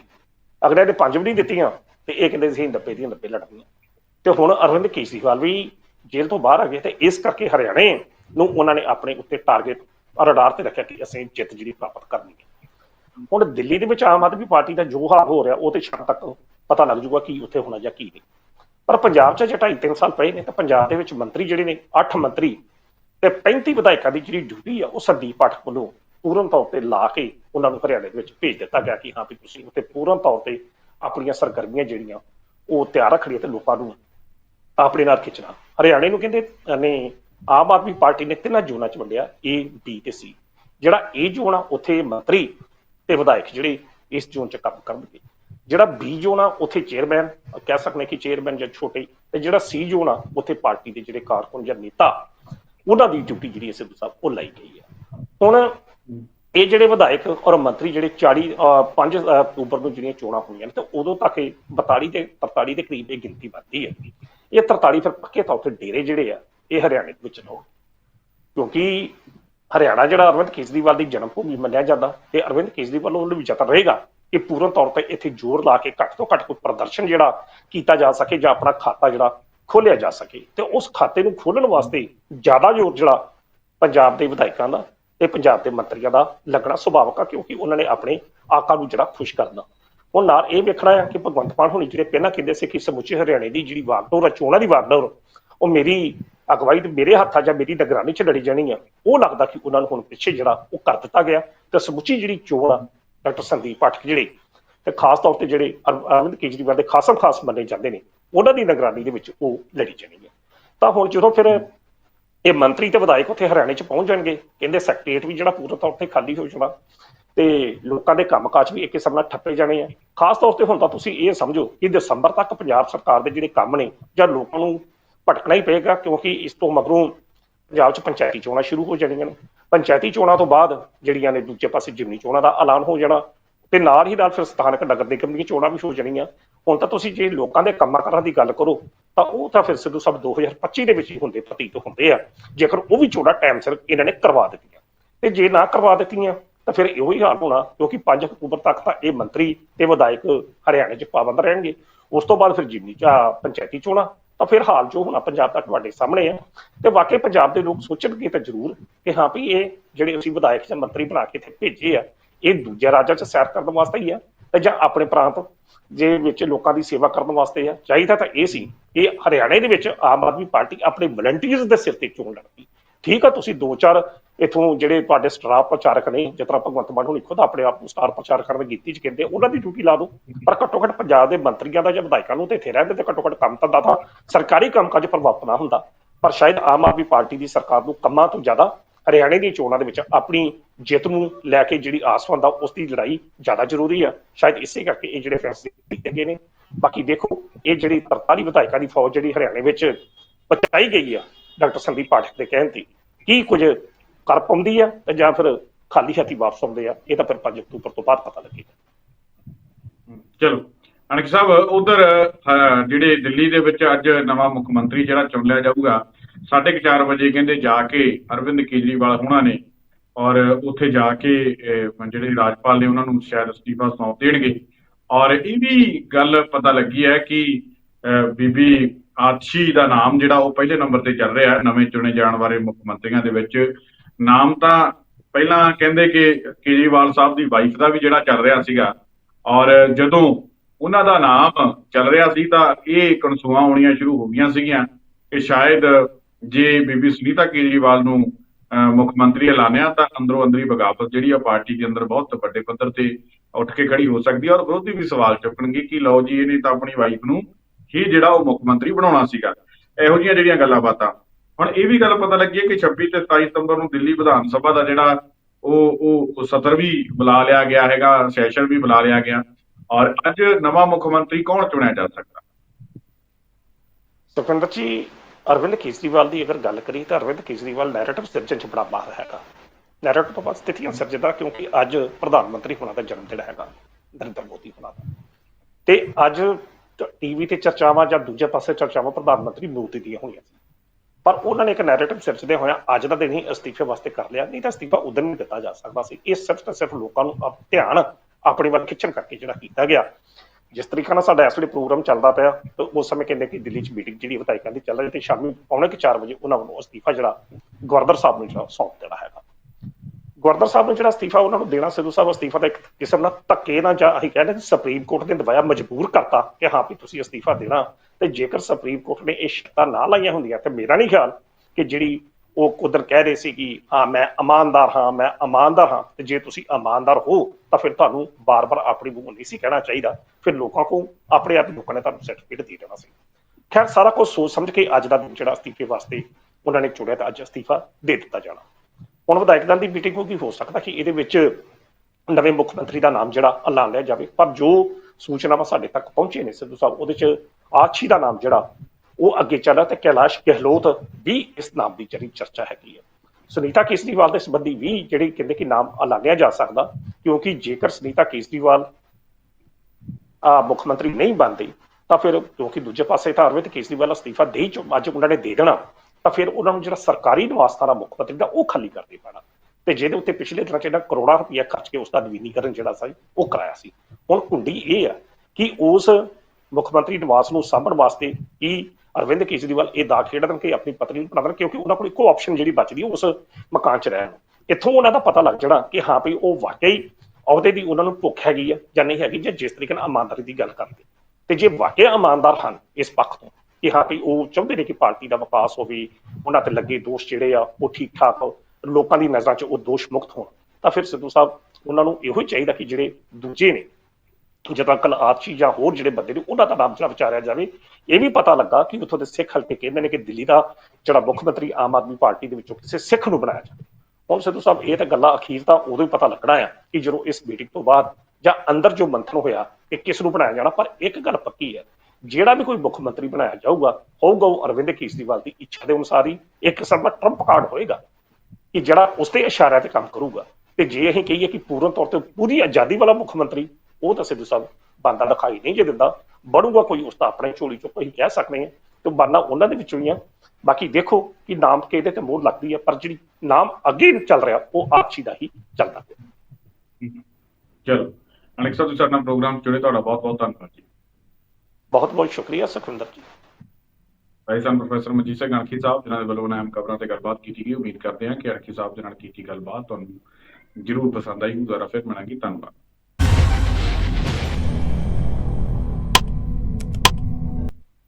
Speaker 2: ਅਗਲੇ ਨੇ 5 ਵੀ ਨਹੀਂ ਦਿੱਤੀਆਂ ਤੇ ਇਹ ਕਹਿੰਦੇ ਸੀ 90 ਦੀਆਂ 90 ਲੜਨੀਆਂ ਤੇ ਹੁਣ ਅਰਵਿੰਦ ਕੇਜਰੀਵਾਲ ਵੀ ਜੇਲ੍ਹ ਤੋਂ ਬਾਹਰ ਆ ਗਏ ਤੇ ਇਸ ਕਰਕੇ ਹਰਿਆਣੇ ਨੂੰ ਉਹਨਾਂ ਨੇ ਆਪਣੇ ਉੱਤੇ ਟਾਰਗੇਟ ਰਡਾਰ ਤੇ ਰੱਖਿਆ ਕਿ ਅਸੀਂ ਜਿੱਤ ਜਿਹੜੀ ਪ੍ਰਾਪਤ ਕਰਨੀ ਹੈ। ਹੁਣ ਦਿੱਲੀ ਦੇ ਵਿੱਚ ਆਮ ਆਦਮੀ ਪਾਰਟੀ ਦਾ ਜੋ ਹਾਲ ਹੋ ਰਿਹਾ, ਉਹ ਤੇ ਸ਼ਾਮ ਤੱਕ ਪਤਾ ਲੱਗ ਜੂਗਾ ਕੀ ਉੱਥੇ ਹੋਣਾ ਜਾਂ ਕੀ ਨਹੀਂ। ਪਰ ਪੰਜਾਬ 'ਚ ਜੇ ਢਾਈ ਤਿੰਨ ਸਾਲ ਪਏ ਨੇ, ਤਾਂ ਪੰਜਾਬ ਦੇ ਵਿੱਚ ਮੰਤਰੀ ਜਿਹੜੇ ਨੇ 8 ਮੰਤਰੀ ਤੇ 35 ਵਿਧਾਇਕਾਂ ਦੀ ਜਿਹੜੀ ਡਿਊਟੀ ਆ, ਉਹ ਸੰਦੀਪ ਪਾਠਕ ਵੱਲੋਂ ਪੂਰਨ ਤੌਰ ਤੇ ਲਾ ਕੇ ਉਹਨਾਂ ਨੂੰ ਹਰਿਆਣੇ ਦੇ ਵਿੱਚ ਭੇਜ ਦਿੱਤਾ ਗਿਆ ਕਿ ਹਾਂ ਵੀ ਤੁਸੀਂ ਉੱਥੇ ਪੂਰਨ ਤੌਰ ਤੇ ਆਪਣੀਆਂ ਸਰਗਰਮੀਆਂ ਜਿਹੜੀਆਂ, ਉਹ ਤਿਆਰ ਰੱਖਣੀਆਂ ਤੇ ਲੋਕਾਂ ਨੂੰ ਆਪਣੇ ਨਾਲ ਖਿੱਚਣਾ। ਹਰਿਆਣੇ ਨੂੰ ਕਹਿੰਦੇ, ਨੇ ਆਮ ਆਦਮੀ ਪਾਰਟੀ ਨੇ ਤਿੰਨਾਂ ਜ਼ੋਨਾਂ 'ਚ ਵੰਡਿਆ ਏ ਬੀ ਤੇ ਸੀ ਜਿਹੜਾ ਏ ਜ਼ੋਨ ਆ, ਉੱਥੇ ਮੰਤਰੀ ਤੇ ਵਿਧਾਇਕ ਜਿਹੜੇ ਇਸ ਜ਼ੋਨ 'ਚ ਕੰਮ ਕਰਨਗੇ। ਜਿਹੜਾ ਬੀ ਜ਼ੋਨ ਆ, ਉੱਥੇ ਚੇਅਰਮੈਨ ਕਹਿ ਸਕਦੇ ਕਿ ਚੇਅਰਮੈਨ ਜਾਂ ਛੋਟੇ, ਤੇ ਜਿਹੜਾ ਸੀ ਜ਼ੋਨ ਆ, ਉੱਥੇ ਪਾਰਟੀ ਦੇ ਜਿਹੜੇ ਕਾਰਕੁਨ ਜਾਂ ਨੇਤਾ, ਉਹਨਾਂ ਦੀ ਡਿਊਟੀ ਜਿਹੜੀ ਹੈ ਸਿੱਧੂ ਸਾਹਿਬ, ਉਹ ਲਾਈ ਗਈ ਹੈ। ਹੁਣ ਇਹ ਜਿਹੜੇ ਵਿਧਾਇਕ ਔਰ ਮੰਤਰੀ ਜਿਹੜੇ 40 5 ਅਕਤੂਬਰ ਨੂੰ ਜਿਹੜੀਆਂ ਚੋਣਾਂ ਹੋਈਆਂ ਨੇ, ਤੇ ਉਦੋਂ ਤੱਕ ਇਹ 42 ਤੇ 43 ਦੇ ਕਰੀਬ ਇਹ ਗਿਣਤੀ ਵੱਧਦੀ ਹੈ। ਇਹ 43 ਫਿਰ ਪੱਕੇ ਤੌਰ ਤੇ ਡੇਰੇ ਜਿਹੜੇ ਆ, ਇਹ ਹਰਿਆਣੇ ਦੇ ਵਿੱਚ ਰਹੋ ਕਿਉਂਕਿ ਹਰਿਆਣਾ ਜਿਹੜਾ ਅਰਵਿੰਦ ਕੇਜਰੀਵਾਲ ਦੀ ਜਨਮ ਭੂਮੀ ਮੰਨਿਆ ਜਾਂਦਾ ਤੇ ਅਰਵਿੰਦ ਕੇਜਰੀਵਾਲ ਉਹਨੂੰ ਵੀ ਯਤਨ ਰਹੇਗਾ ਕਿ ਪੂਰਨ ਤੌਰ ਤੇ ਇੱਥੇ ਜ਼ੋਰ ਲਾ ਕੇ ਘੱਟ ਤੋਂ ਘੱਟ ਕੋਈ ਪ੍ਰਦਰਸ਼ਨ ਜਿਹੜਾ ਕੀਤਾ ਜਾ ਸਕੇ ਜਾਂ ਆਪਣਾ ਖਾਤਾ ਜਿਹੜਾ ਖੋਲਿਆ ਜਾ ਸਕੇ। ਤੇ ਉਸ ਖਾਤੇ ਨੂੰ ਖੋਲਣ ਵਾਸਤੇ ਜ਼ਿਆਦਾ ਜ਼ੋਰ ਜਿਹੜਾ ਪੰਜਾਬ ਦੇ ਵਿਧਾਇਕਾਂ ਦਾ ਤੇ ਪੰਜਾਬ ਦੇ ਮੰਤਰੀਆਂ ਦਾ ਲੱਗਣਾ ਸੁਭਾਵਿਕ ਆ, ਕਿਉਂਕਿ ਉਹਨਾਂ ਨੇ ਆਪਣੇ ਆਕਾ ਨੂੰ ਜਿਹੜਾ ਖੁਸ਼ ਕਰਨਾ। ਉਹ ਨਾਲ ਇਹ ਵੇਖਣਾ ਹੈ ਕਿ ਭਗਵੰਤ ਮਾਨ ਹੁਣੀ ਜਿਹੜੇ ਪਹਿਲਾਂ ਕਹਿੰਦੇ ਸੀ ਕਿ ਸਮੁੱਚੇ ਹਰਿਆਣੇ ਦੀ ਜਿਹੜੀ ਵਾਗਡੋਰ ਆ, ਚੋਣਾਂ ਦੀ ਵਾਗਡੋਰ ਉਹ ਮੇਰੀ ਅਗਵਾਈ ਤੇ ਮੇਰੇ ਹੱਥਾਂ ਜਾਂ ਮੇਰੀ ਨਿਗਰਾਨੀ 'ਚ ਲੜੀ ਜਾਣੀ ਆ। ਉਹ ਲੱਗਦਾ ਕਿ ਉਹਨਾਂ ਨੂੰ ਹੁਣ ਪਿੱਛੇ ਜਿਹੜਾ ਉਹ ਕਰ ਦਿੱਤਾ ਗਿਆ ਤੇ ਸਮੁੱਚੀ ਜਿਹੜੀ ਚੋਣ ਆ ਡਾਕਟਰ ਸੰਦੀਪ ਪਾਠਕ ਜਿਹੜੇ ਤੇ ਖਾਸ ਤੌਰ ਤੇ ਜਿਹੜੇ ਅਰਵਿੰਦ ਕੇਜਰੀਵਾਲ ਦੇ ਖਾਸਮ ਖਾਸ ਮੰਨੇ ਜਾਂਦੇ ਨੇ, ਉਹਨਾਂ ਦੀ ਨਿਗਰਾਨੀ ਦੇ ਵਿੱਚ ਉਹ ਲੜੀ ਜਾਣੀ ਹੈ ਤਾਂ ਹੁਣ ਜਦੋਂ ਫਿਰ ਇਹ ਮੰਤਰੀ ਤੇ ਵਿਧਾਇਕ ਉੱਥੇ ਹਰਿਆਣੇ 'ਚ ਪਹੁੰਚ ਜਾਣਗੇ, ਕਹਿੰਦੇ ਸੈਕਟਰੀਏਟ ਵੀ ਜਿਹੜਾ ਪੂਰਾ ਤੌਰ ਤੇ ਖਾਲੀ ਹੋ ਜਾਣਾ ਤੇ ਲੋਕਾਂ ਦੇ ਕੰਮਕਾਜ ਵੀ ਇੱਕ ਕਿਸਮ ਨਾਲ ਠੱਪੇ ਜਾਣੇ ਆ। ਖਾਸ ਤੌਰ ਤੇ ਹੁਣ ਤਾਂ ਤੁਸੀਂ ਇਹ ਸਮਝੋ ਕਿ ਦਸੰਬਰ ਤੱਕ ਪੰਜਾਬ ਸਰਕਾਰ ਦੇ ਜਿਹੜੇ ਕੰਮ ਨੇ ਜਾਂ ਲੋਕਾਂ ਨੂੰ ਭਟਕਣਾ ਹੀ ਪਏਗਾ, ਕਿਉਂਕਿ ਇਸ ਤੋਂ ਮਗਰੋਂ ਪੰਜਾਬ 'ਚ ਪੰਚਾਇਤੀ ਚੋਣਾਂ ਸ਼ੁਰੂ ਹੋ ਜਾਣੀਆਂ ਨੇ। ਪੰਚਾਇਤੀ ਚੋਣਾਂ ਤੋਂ ਬਾਅਦ ਜਿਹੜੀਆਂ ਨੇ ਦੂਜੇ ਪਾਸੇ ਜਿਮਨੀ ਚੋਣਾਂ ਦਾ ਐਲਾਨ ਹੋ ਜਾਣਾ ਤੇ ਨਾਲ ਹੀ ਨਾਲ ਫਿਰ ਸਥਾਨਕ ਨਗਰ ਨਿਗਮ ਦੀਆਂ ਚੋਣਾਂ ਵੀ ਹੋ ਜਾਣੀਆਂ। ਹੁਣ ਤਾਂ ਤੁਸੀਂ ਜੇ ਲੋਕਾਂ ਦੇ ਕੰਮਾਂ ਕਾਰਾਂ ਦੀ ਗੱਲ ਕਰੋ, ਤਾਂ ਉਹ ਤਾਂ ਫਿਰ ਸਿੱਧੂ ਸਾਹਿਬ 2025 ਦੇ ਵਿੱਚ ਹੀ ਹੁੰਦੇ, ਪ੍ਰਤੀਤ ਹੁੰਦੇ ਆ। ਜੇਕਰ ਉਹ ਵੀ ਚੋਣਾਂ ਟਾਈਮ ਸਿਰ ਇਹਨਾਂ ਨੇ ਕਰਵਾ ਦਿੱਤੀਆਂ। ਤੇ ਜੇ ਨਾ ਕਰਵਾ ਦਿੱਤੀਆਂ, ਤਾਂ ਫਿਰ ਇਹੋ ਹੀ ਹਾਲ ਹੋਣਾ, ਕਿਉਂਕਿ 5 ਅਕਤੂਬਰ ਤੱਕ ਤਾਂ ਇਹ ਮੰਤਰੀ ਤੇ ਵਿਧਾਇਕ ਹਰਿਆਣੇ 'ਚ ਪਾਬੰਦ ਰਹਿਣਗੇ। ਉਸ ਤੋਂ ਬਾਅਦ ਫਿਰ ਜਿਮਨੀ ਚਾ ਪੰਚਾਇਤੀ ਚੋਣਾਂ ਤਾਂ ਫਿਰ ਹਾਲ ਜੋ ਹੁਣ ਪੰਜਾਬ ਦਾ ਤੁਹਾਡੇ ਸਾਹਮਣੇ ਆ, ਤੇ ਵਾਕਈ ਪੰਜਾਬ ਦੇ ਲੋਕ ਸੋਚਣਗੇ ਤਾਂ ਜ਼ਰੂਰ ਕਿ ਹਾਂ ਵੀ ਇਹ ਜਿਹੜੇ ਅਸੀਂ ਵਿਧਾਇਕ ਜਾਂ ਮੰਤਰੀ ਬਣਾ ਕੇ ਇੱਥੇ ਭੇਜੇ ਆ, ਇਹ ਦੂਜੇ ਰਾਜਾਂ 'ਚ ਸੈਰ ਕਰਨ ਵਾਸਤੇ ਹੀ ਆ, ਤੇ ਜਾਂ ਆਪਣੇ ਪ੍ਰਾਂਤ ਜੇ ਵਿੱਚ ਲੋਕਾਂ ਦੀ ਸੇਵਾ ਕਰਨ ਵਾਸਤੇ ਆ। ਚਾਹੀਦਾ ਤਾਂ ਇਹ ਸੀ ਕਿ ਹਰਿਆਣੇ ਦੇ ਵਿੱਚ ਆਮ ਆਦਮੀ ਪਾਰਟੀ ਆਪਣੇ ਵਲੰਟੀਅਰਸ ਦੇ ਸਿਰ ਤੇ ਚੋਣ ਲੜਦੀ। ਠੀਕ ਆ, ਤੁਸੀਂ ਦੋ ਚਾਰ ਇਥੋਂ ਜਿਹੜੇ ਤੁਹਾਡੇ ਸਟਾਰ ਪ੍ਰਚਾਰਕ ਨੇ, ਜਿਸ ਤਰ੍ਹਾਂ ਭਗਵੰਤ ਮਾਨ ਹੋਣੀ ਖੁਦ ਆਪਣੇ ਆਪ ਨੂੰ ਸਟਾਰ ਪ੍ਰਚਾਰਕ ਕਰਨ ਕੀਤੀ ਚ ਕਹਿੰਦੇ, ਉਹਨਾਂ ਦੀ ਡਿਊਟੀ ਲਾ ਦਿਓ। ਪਰ ਘੱਟੋ ਘੱਟ ਪੰਜਾਬ ਦੇ ਮੰਤਰੀਆਂ ਦਾ ਜਾਂ ਵਿਧਾਇਕਾਂ ਨੂੰ ਤੇ ਇੱਥੇ ਰਹਿੰਦੇ ਤੇ ਘੱਟੋ ਘੱਟ ਕੰਮ ਤਾਂ ਤਾਂ ਸਰਕਾਰੀ ਕੰਮਕਾਜ ਪ੍ਰਭਾਵ ਨਾ ਹੁੰਦਾ। ਪਰ ਸ਼ਾਇਦ ਆਮ ਆਦਮੀ ਪਾਰਟੀ ਦੀ ਸਰਕਾਰ ਨੂੰ ਕੰਮਾਂ ਤੋਂ ਜ਼ਿਆਦਾ ਹਰਿਆਣੇ ਦੀਆਂ ਚੋਣਾਂ ਦੇ ਵਿੱਚ ਆਪਣੀ ਜਿੱਤ ਨੂੰ ਲੈ ਕੇ ਜਿਹੜੀ ਆਸ ਹੁੰਦਾ, ਉਸ ਦੀ ਲੜਾਈ ਜ਼ਿਆਦਾ ਜ਼ਰੂਰੀ ਆ। ਸ਼ਾਇਦ ਇਸੇ ਕਰਕੇ ਇਹ ਜਿਹੜੇ ਫੈਸਲੇ ਕੀਤੇ ਗਏ ਨੇ। ਬਾਕੀ ਦੇਖੋ, ਇਹ ਜਿਹੜੀ 43 ਵਿਧਾਇਕਾਂ ਦੀ ਫੌਜ ਜਿਹੜੀ ਹਰਿਆਣੇ ਵਿੱਚ ਪਹੁੰਚਾਈ ਗਈ ਆ ਡਾਕਟਰ ਸੰਦੀਪ ਪਾਠਕ ਦੇ ਕਹਿਣ ਤੇ ਕੀ ਕੁਝ ਕਰ ਪਾਉਂਦੀ ਆ ਤੇ ਜਾਂ ਫਿਰ ਖਾਲੀ ਹੱਥੀ ਵਾਪਸ ਆਉਂਦੇ ਆ? ਇਹ ਤਾਂ ਫਿਰ 5 ਅਕਤੂਬਰ ਤੋਂ ਬਾਅਦ ਪਤਾ ਲੱਗੇਗਾ।
Speaker 1: ਚਲੋ। ਅਣਖ ਸਾਹਿਬ, ਉਧਰ ਜਿਹੜੇ ਦਿੱਲੀ ਦੇ ਵਿੱਚ ਅੱਜ ਨਵਾਂ ਮੁੱਖ ਮੰਤਰੀ ਜਿਹੜਾ ਚੁਣ ਲਿਆ ਜਾਊਗਾ 4:30 ਵਜੇ ਕਹਿੰਦੇ ਜਾ ਕੇ ਅਰਵਿੰਦ ਕੇਜਰੀਵਾਲ ਹੋਣਾ ਨੇ ਔਰ ਉੱਥੇ ਜਾ ਕੇ ਜਿਹੜੇ ਰਾਜਪਾਲ ਨੇ ਉਹਨਾਂ ਨੂੰ ਸ਼ਾਇਦ ਅਸਤੀਫਾ ਸੌਂਪ ਦੇਣਗੇ। ਔਰ ਇਹ ਵੀ ਗੱਲ ਪਤਾ ਲੱਗੀ ਹੈ ਕਿ ਬੀਬੀ ਆਤਸ਼ੀ ਦਾ ਨਾਮ ਜਿਹੜਾ ਉਹ ਪਹਿਲੇ ਨੰਬਰ ਤੇ ਚੱਲ ਰਿਹਾ ਨਵੇਂ ਚੁਣੇ ਜਾਣ ਵਾਲੇ ਮੁੱਖ ਮੰਤਰੀਆਂ ਦੇ ਵਿੱਚ। ਨਾਮ ਤਾਂ ਪਹਿਲਾਂ ਕਹਿੰਦੇ ਕਿ ਕੇਜਰੀਵਾਲ ਸਾਹਿਬ ਦੀ ਵਾਈਫ ਦਾ ਵੀ ਜਿਹੜਾ ਚੱਲ ਰਿਹਾ ਸੀਗਾ। ਔਰ ਜਦੋਂ ਉਹਨਾਂ ਦਾ ਨਾਮ ਚੱਲ ਰਿਹਾ ਸੀ ਤਾਂ ਇਹ ਕਨਸੂਆਂ ਆਉਣੀਆਂ ਸ਼ੁਰੂ ਹੋ ਗਈਆਂ ਸੀਗੀਆਂ ਕਿ ਸ਼ਾਇਦ ਜੇ ਬੀਬੀ ਸੁਨੀਤਾ ਕੇਜਰੀਵਾਲ ਨੂੰ ਅਹ, ਮੁੱਖ ਮੰਤਰੀ ਐਲਾਨਿਆ ਤਾਂ ਅੰਦਰੋਂ ਅੰਦਰੀ ਬਗਾਵਤ ਜਿਹੜੀ ਆ ਪਾਰਟੀ ਦੇ ਅੰਦਰ ਬਹੁਤ ਵੱਡੇ ਪੱਧਰ ਤੇ ਉੱਠ ਕੇ ਖੜੀ ਹੋ ਸਕਦੀ ਹੈ ਔਰ ਵਿਰੋਧੀ ਵੀ ਸਵਾਲ ਚੁੱਕਣਗੇ ਕਿ ਲਓ ਜੀ ਇਹਨੇ ਤਾਂ ਆਪਣੀ ਵਾਈਫ ਨੂੰ ਹੀ ਜਿਹੜਾ ਉਹ ਮੁੱਖ ਮੰਤਰੀ ਬਣਾਉਣਾ ਸੀਗਾ, ਇਹੋ ਜਿਹੀਆਂ ਜਿਹੜੀਆਂ ਗੱਲਾਂ ਬਾਤਾਂ। ਹੁਣ ਇਹ ਵੀ ਗੱਲ ਪਤਾ ਲੱਗੀ ਹੈ ਕਿ 26 ਤੇ 27 ਸਤੰਬਰ ਨੂੰ ਦਿੱਲੀ ਵਿਧਾਨ ਸਭਾ ਦਾ ਜਿਹੜਾ ਉਹ ਉਹ ਸਤਰ ਵੀ ਬੁਲਾ ਲਿਆ ਗਿਆ ਹੈਗਾ, ਸੈਸ਼ਨ ਵੀ ਬੁਲਾ ਲਿਆ ਗਿਆ, ਔਰ ਅੱਜ ਨਵਾਂ ਮੁੱਖ ਮੰਤਰੀ ਕੌਣ ਚੁਣਿਆ ਜਾ ਸਕਦਾ?
Speaker 2: ਸੁਖਵਿੰਦਰ ਜੀ, ਅਰਵਿੰਦ ਕੇਜਰੀਵਾਲ ਦੀ ਅਗਰ ਗੱਲ ਕਰੀਏ ਤਾਂ ਅਰਵਿੰਦ ਕੇਜਰੀਵਾਲ ਨੈਰੇਟਿਵ ਸਿਰਜਣ ਚ ਬੜਾ ਮਾਹਰ ਹੈਗਾ। ਨੈਰੇਟਿਵ ਤੋਂ ਬਾਅਦ ਸਥਿਤੀਆਂ ਸਿਰਜਦਾ ਕਿਉਂਕਿ ਅੱਜ ਪ੍ਰਧਾਨ ਮੰਤਰੀ ਹੋਣਾ ਦਾ ਜਨਮ ਦਿਨ ਹੈਗਾ, ਨਰਿੰਦਰ ਮੋਦੀ ਹੋਣਾ ਦਾ। ਤੇ ਅੱਜ ਟੀਵੀ ਤੇ ਚਰਚਾਵਾਂ ਜਾਂ ਦੂਜੇ ਪਾਸੇ ਚਰਚਾਵਾਂ ਪ੍ਰਧਾਨ ਮੰਤਰੀ ਮੋਦੀ ਦੀਆਂ ਹੋਈਆਂ ਸੀ। ਪਰ ਉਹਨਾਂ ਨੇ ਇੱਕ ਨੈਰੇਟਿਵ ਸਿਰਜਦੇ ਹੋਇਆ ਅੱਜ ਦਾ ਦਿਨ ਹੀ ਅਸਤੀਫੇ ਵਾਸਤੇ ਕਰ ਲਿਆ। ਨਹੀਂ ਤਾਂ ਅਸਤੀਫਾ ਉਦੋਂ ਨਹੀਂ ਦਿੱਤਾ ਜਾ ਸਕਦਾ ਸੀ। ਇਹ ਸਿਰਫ ਤਾਂ ਸਿਰਫ ਲੋਕਾਂ ਨੂੰ ਧਿਆਨ ਆਪਣੇ ਵੱਲ ਖਿੱਚਣ ਕਰਕੇ ਜਿਹੜਾ ਕੀਤਾ ਗਿਆ। ਜਿਸ ਤਰੀਕੇ ਨਾਲ ਸਾਡਾ ਇਸ ਵੇਲੇ ਪ੍ਰੋਗਰਾਮ ਚੱਲਦਾ ਪਿਆ, ਤੇ ਉਸ ਸਮੇਂ ਕਹਿੰਦੇ ਕਿ ਦਿੱਲੀ 'ਚ ਮੀਟਿੰਗ ਜਿਹੜੀ ਵਿਧਾਇਕਾਂ ਦੀ ਚੱਲ ਰਹੀ ਤੇ ਸ਼ਾਮੀ ਪੌਣੇ ਕੁ 4 ਵਜੇ ਉਹਨਾਂ ਵੱਲੋਂ ਅਸਤੀਫਾ ਜਿਹੜਾ ਗਵਰਨਰ ਸਾਹਿਬ ਨੂੰ ਜਿਹੜਾ ਸੌਂਪ ਗਵਰਨਰ ਸਾਹਿਬ ਨੂੰ ਜਿਹੜਾ ਅਸਤੀਫਾ ਉਹਨਾਂ ਨੂੰ ਦੇਣਾ ਸਿੱਧੂ ਸਾਹਿਬ ਅਸਤੀਫਾ ਦਾ ਇੱਕ ਕਿਸਮ ਨਾਲ ਧੱਕੇ ਨਾਲ ਜਾਂ ਅਸੀਂ ਕਹਿੰਦੇ ਸੁਪਰੀਮ ਕੋਰਟ ਨੇ ਦਵਾਇਆ ਮਜਬੂਰ ਕਰਤਾ ਕਿ ਹਾਂ ਵੀ ਤੁਸੀਂ ਅਸਤੀਫਾ ਦੇਣਾ ਤੇ ਜੇਕਰ ਸੁਪਰੀਮ ਕੋਰਟ ਨੇ ਇਹ ਸ਼ਰਤਾਂ ਨਾ ਲਾਈਆਂ ਹੁੰਦੀਆਂ ਤੇ ਮੇਰਾ ਨਹੀਂ ਖਿਆਲ ਕਿ ਜਿਹੜੀ ਉਹ ਉਧਰ ਕਹਿ ਰਹੇ ਸੀ ਕਿ ਹਾਂ ਮੈਂ ਇਮਾਨਦਾਰ ਹਾਂ, ਮੈਂ ਇਮਾਨਦਾਰ ਹਾਂ ਤੇ ਜੇ ਤੁਸੀਂ ਇਮਾਨਦਾਰ ਹੋ ਤਾਂ ਫਿਰ ਤੁਹਾਨੂੰ ਬਾਰ-ਬਾਰ ਆਪਣੀ ਬੂਮ ਨਹੀਂ ਸੀ ਕਹਿਣਾ ਚਾਹੀਦਾ, ਫਿਰ ਲੋਕਾਂ ਕੋ ਆਪਣੇ ਆਪ ਹੀ ਲੋਕਾਂ ਨੇ ਤੁਹਾਨੂੰ ਸਰਟੀਫਿਕੇਟ ਦੇ ਦੇਣਾ ਸੀ। ਖੈਰ, ਸਾਰਾ ਕੁਝ ਸੋਚ ਸਮਝ ਕੇ ਅੱਜ ਦਾ ਦਿਨ ਜਿਹੜਾ ਅਸਤੀਫੇ ਵਾਸਤੇ ਉਹਨਾਂ ਨੇ ਚੁਣਿਆ ਤਾਂ ਅੱਜ ਅਸਤੀਫਾ ਦੇ ਦਿੱਤਾ ਜਾਣਾ। ਹੁਣ ਵਿਧਾਇਕ ਦਲ ਦੀ ਮੀਟਿੰਗ ਹੋ ਹੋ ਸਕਦਾ ਕਿ ਇਹਦੇ ਵਿੱਚ ਨਵੇਂ ਮੁੱਖ ਮੰਤਰੀ ਦਾ ਨਾਮ ਜਿਹੜਾ ਐਲਾਨ ਲਿਆ ਜਾਵੇ? ਪਰ ਜੋ ਸੂਚਨਾਵਾਂ ਸਾਡੇ ਤੱਕ ਪਹੁੰਚੇ ਨੇ ਸਿੱਧੂ ਸਾਹਿਬ, ਉਹਦੇ ਚ ਆਛੀ ਦਾ ਨਾਮ ਜਿਹੜਾ, ਉਹ ਅੱਗੇ ਚੱਲਾ ਤੇ ਕੈਲਾਸ਼ ਗਹਿਲੋਤ ਵੀ ਇਸ ਨਾਮ ਦੀ ਜਿਹੜੀ ਚਰਚਾ ਹੈਗੀ ਹੈ। ਸੁਨੀਤਾ ਕੇਜਰੀਵਾਲ ਦੇ ਸੰਬੰਧੀ ਵੀ ਜਿਹੜੇ ਕਹਿੰਦੇ ਕਿ ਨਾਮ ਐਲਾਨਿਆ ਜਾ ਸਕਦਾ, ਕਿਉਂਕਿ ਜੇਕਰ ਸੁਨੀਤਾ ਕੇਜਰੀਵਾਲ ਆ ਮੁੱਖ ਮੰਤਰੀ ਨਹੀਂ ਬਣਦੇ, ਤਾਂ ਫਿਰ ਕਿਉਂਕਿ ਦੂਜੇ ਪਾਸੇ ਤਾਂ ਅਰਵਿੰਦ ਕੇਜਰੀਵਾਲ ਅਸਤੀਫਾ ਦੇ ਹੀ ਚੁ- ਅੱਜ ਉਹਨਾਂ ਨੇ ਦੇ ਦੇਣਾ। ਤਾਂ ਫਿਰ ਉਹਨਾਂ ਨੂੰ ਜਿਹੜਾ ਸਰਕਾਰੀ ਨਿਵਾਸ ਦਾ ਮੁੱਖ ਮੰਤਰੀ ਦਾ ਉਹ ਖਾਲੀ ਕਰਦੇ ਪੈਣਾ। ਤੇ ਜਿਹਦੇ ਉੱਤੇ ਪਿਛਲੇ ਦਿਨਾਂ 'ਚ ਇਹਨਾਂ ਕਰੋੜਾਂ ਰੁਪਇਆ ਖਰਚ ਕੇ ਉਸ ਦਾ ਨਵੀਨੀਕਰਨ ਜਿਹੜਾ ਸੀ, ਉਹ ਕਰਾਇਆ ਸੀ। ਹੁਣ ਕੁੰਡੀ ਇਹ ਆ ਕਿ ਉਸ ਮੁੱਖ ਮੰਤਰੀ ਨਿਵਾਸ ਨੂੰ ਸਾਂਭਣ ਵਾਸਤੇ ਕੀ ਅਰਵਿੰਦ ਕੇਜਰੀਵਾਲ ਇਹ ਦਾ ਖੇਡਣ ਕਿ ਆਪਣੀ ਪਤਨੀ ਨੂੰ ਬਣਾ ਦੇਣ, ਕਿਉਂਕਿ ਉਹਨਾਂ ਕੋਲ ਇੱਕੋ ਆਪਸ਼ਨ ਜਿਹੜੀ ਬਚਦੀ ਹੈ ਉਸ ਮਕਾਨ 'ਚ ਰਹਿਣ ਇੱਥੋਂ ਉਹਨਾਂ ਦਾ ਪਤਾ ਲੱਗ ਜਾਣਾ ਕਿ ਹਾਂ ਵੀ ਉਹ ਵਾਕਈ ਅਹੁਦੇ ਦੀ ਉਹਨਾਂ ਨੂੰ ਭੁੱਖ ਹੈਗੀ ਆ ਜਾਂ ਨਹੀਂ ਹੈਗੀ, ਜੇ ਜਿਸ ਤਰੀਕੇ ਨਾਲ ਇਮਾਨਦਾਰੀ ਦੀ ਗੱਲ ਕਰਦੇ। ਤੇ ਜੇ ਵਾਕਿਆ ਇਮਾਨਦਾਰ ਹਨ ਇਸ ਪੱਖ ਤੋਂ ਕਿ ਹਾਂ ਕਿ ਉਹ ਚਾਹੁੰਦੇ ਨੇ ਕਿ ਪਾਰਟੀ ਦਾ ਵਿਕਾਸ ਹੋਵੇ, ਉਹਨਾਂ ਤੇ ਲੱਗੇ ਦੋਸ਼ ਜਿਹੜੇ ਆ, ਉਹ ਠੀਕ ਠਾਕ ਲੋਕਾਂ ਦੀ ਨਜ਼ਰਾਂ 'ਚ ਉਹ ਦੋਸ਼ ਮੁਕਤ ਹੋਣ। ਤਾਂ ਫਿਰ ਸਿੱਧੂ ਸਾਹਿਬ, ਉਹਨਾਂ ਨੂੰ ਇਹੋ ਹੀ ਚਾਹੀਦਾ ਕਿ ਜਿਹੜੇ ਦੂਜੇ ਨੇ, ਜਦੋਂ ਕੱਲ ਆਤਸ਼ੀ ਜਾਂ ਹੋਰ ਜਿਹੜੇ ਬੰਦੇ ਨੇ, ਉਹਨਾਂ ਦਾ ਨਾਮ ਜਿਹੜਾ ਵਿਚਾਰਿਆ ਜਾਵੇ, ਇਹ ਵੀ ਪਤਾ ਲੱਗਾ ਕਿ ਉੱਥੋਂ ਦੇ ਸਿੱਖ ਹਲਕੇ ਕਹਿੰਦੇ ਨੇ ਕਿ ਦਿੱਲੀ ਦਾ ਜਿਹੜਾ ਮੁੱਖ ਮੰਤਰੀ ਆਮ ਆਦਮੀ ਪਾਰਟੀ ਦੇ ਵਿੱਚੋਂ ਕਿਸੇ ਸਿੱਖ ਨੂੰ ਬਣਾਇਆ ਜਾਵੇ। ਹੁਣ ਸਿੱਧੂ ਸਾਹਿਬ, ਇਹ ਤਾਂ ਗੱਲਾਂ ਅਖੀਰ ਤਾਂ ਉਦੋਂ ਹੀ ਪਤਾ ਲੱਗਣਾ ਆ ਕਿ ਜਦੋਂ ਇਸ ਮੀਟਿੰਗ ਤੋਂ ਬਾਅਦ ਜਾਂ ਅੰਦਰ ਜੋ ਮੰਥਨ ਹੋਇਆ ਕਿ ਕਿਸ ਨੂੰ ਬਣਾਇਆ ਜਾਣਾ, ਪਰ ਇੱਕ ਗੱਲ ਪੱਕੀ ਹੈ ਜਿਹੜਾ ਵੀ ਕੋਈ ਮੁੱਖ ਮੰਤਰੀ ਬਣਾਇਆ ਜਾਊਗਾ, ਹੋਊਗਾ ਉਹ ਅਰਵਿੰਦ ਕੇਜਰੀਵਾਲ ਦੀ ਇੱਛਾ ਦੇ ਅਨੁਸਾਰ ਹੀ ਇੱਕ ਕਿਸਮ ਦਾ ਟਰੰਪ ਕਾਰਡ ਹੋਏਗਾ ਕਿ ਜਿਹੜਾ ਉਸ ਤੇ ਇਸ਼ਾਰਿਆਂ ਤੇ ਕੰਮ ਕਰੂਗਾ। ਤੇ ਜੇ ਅਸੀਂ ਕਹੀਏ ਕਿ ਪੂਰਨ ਤੌਰ ਤੇ ਪੂਰੀ ਆਜ਼ਾਦੀ ਵਾਲਾ ਮੁੱਖ ਮੰਤਰੀ, ਉਹ ਤਾਂ ਸਿੱਧੂ ਸਾਹਿਬ ਬੰਦਾ ਦਿਖਾਈ ਨਹੀਂ ਜੇ ਦਿੰਦਾ। ਬਣੂਗਾ ਕੋਈ, ਉਸ ਦਾ ਆਪਣੇ ਝੋਲੀ ਚੋਂ ਅਸੀਂ ਕਹਿ ਸਕਦੇ ਹਾਂ ਤੇ ਬਣਨਾ ਉਹਨਾਂ ਦੇ ਵਿੱਚੋਂ ਹੀ ਆ। ਬਾਕੀ ਦੇਖੋ ਕਿ ਨਾਮ ਕਿਹਦੇ ਤੇ ਮੋਹਰ ਲੱਗਦੀ ਹੈ, ਪਰ ਜਿਹੜੀ ਨਾਮ ਅੱਗੇ ਚੱਲ ਰਿਹਾ, ਉਹ ਆਪਸੀ ਦਾ ਹੀ ਚੱਲਦਾ ਪਿਆ।
Speaker 1: ਚਲੋ ਅਨਿਕ ਸਾਹਿਬ ਤੁਸੀਂ ਸਾਡਾ ਪ੍ਰੋਗਰਾਮ 'ਚ ਜੁੜੇ, ਤੁਹਾਡਾ ਬਹੁਤ ਬਹੁਤ ਧੰਨਵਾਦ ਜੀ।
Speaker 2: ਬਹੁਤ ਬਹੁਤ ਸ਼ੁਕਰੀਆ ਸੁਖਵਿੰਦਰ ਜੀ।
Speaker 1: ਭਾਈ ਸਾਹਿਬ, ਪ੍ਰੋਫੈਸਰ ਮਨਜੀਤ ਸਿੰਘ ਅਣਖੀ ਸਾਹਿਬ, ਜਿਨ੍ਹਾਂ ਦੇ ਵੱਲੋਂ ਨਾਮ ਖਬਰਾਂ ਤੇ ਗੱਲਬਾਤ ਕੀਤੀ ਗਈ, ਉਮੀਦ ਕਰਦੇ ਹਾਂ ਕਿ ਅਣਖੀ ਸਾਹਿਬ ਦੇ ਨਾਲ ਕੀਤੀ ਗੱਲਬਾਤ ਤੁਹਾਨੂੰ ਜ਼ਰੂਰ ਪਸੰਦ ਆਈ ਦੁਬਾਰਾ ਫਿਰ ਮਿਲਾਂਗੇ। ਧੰਨਵਾਦ।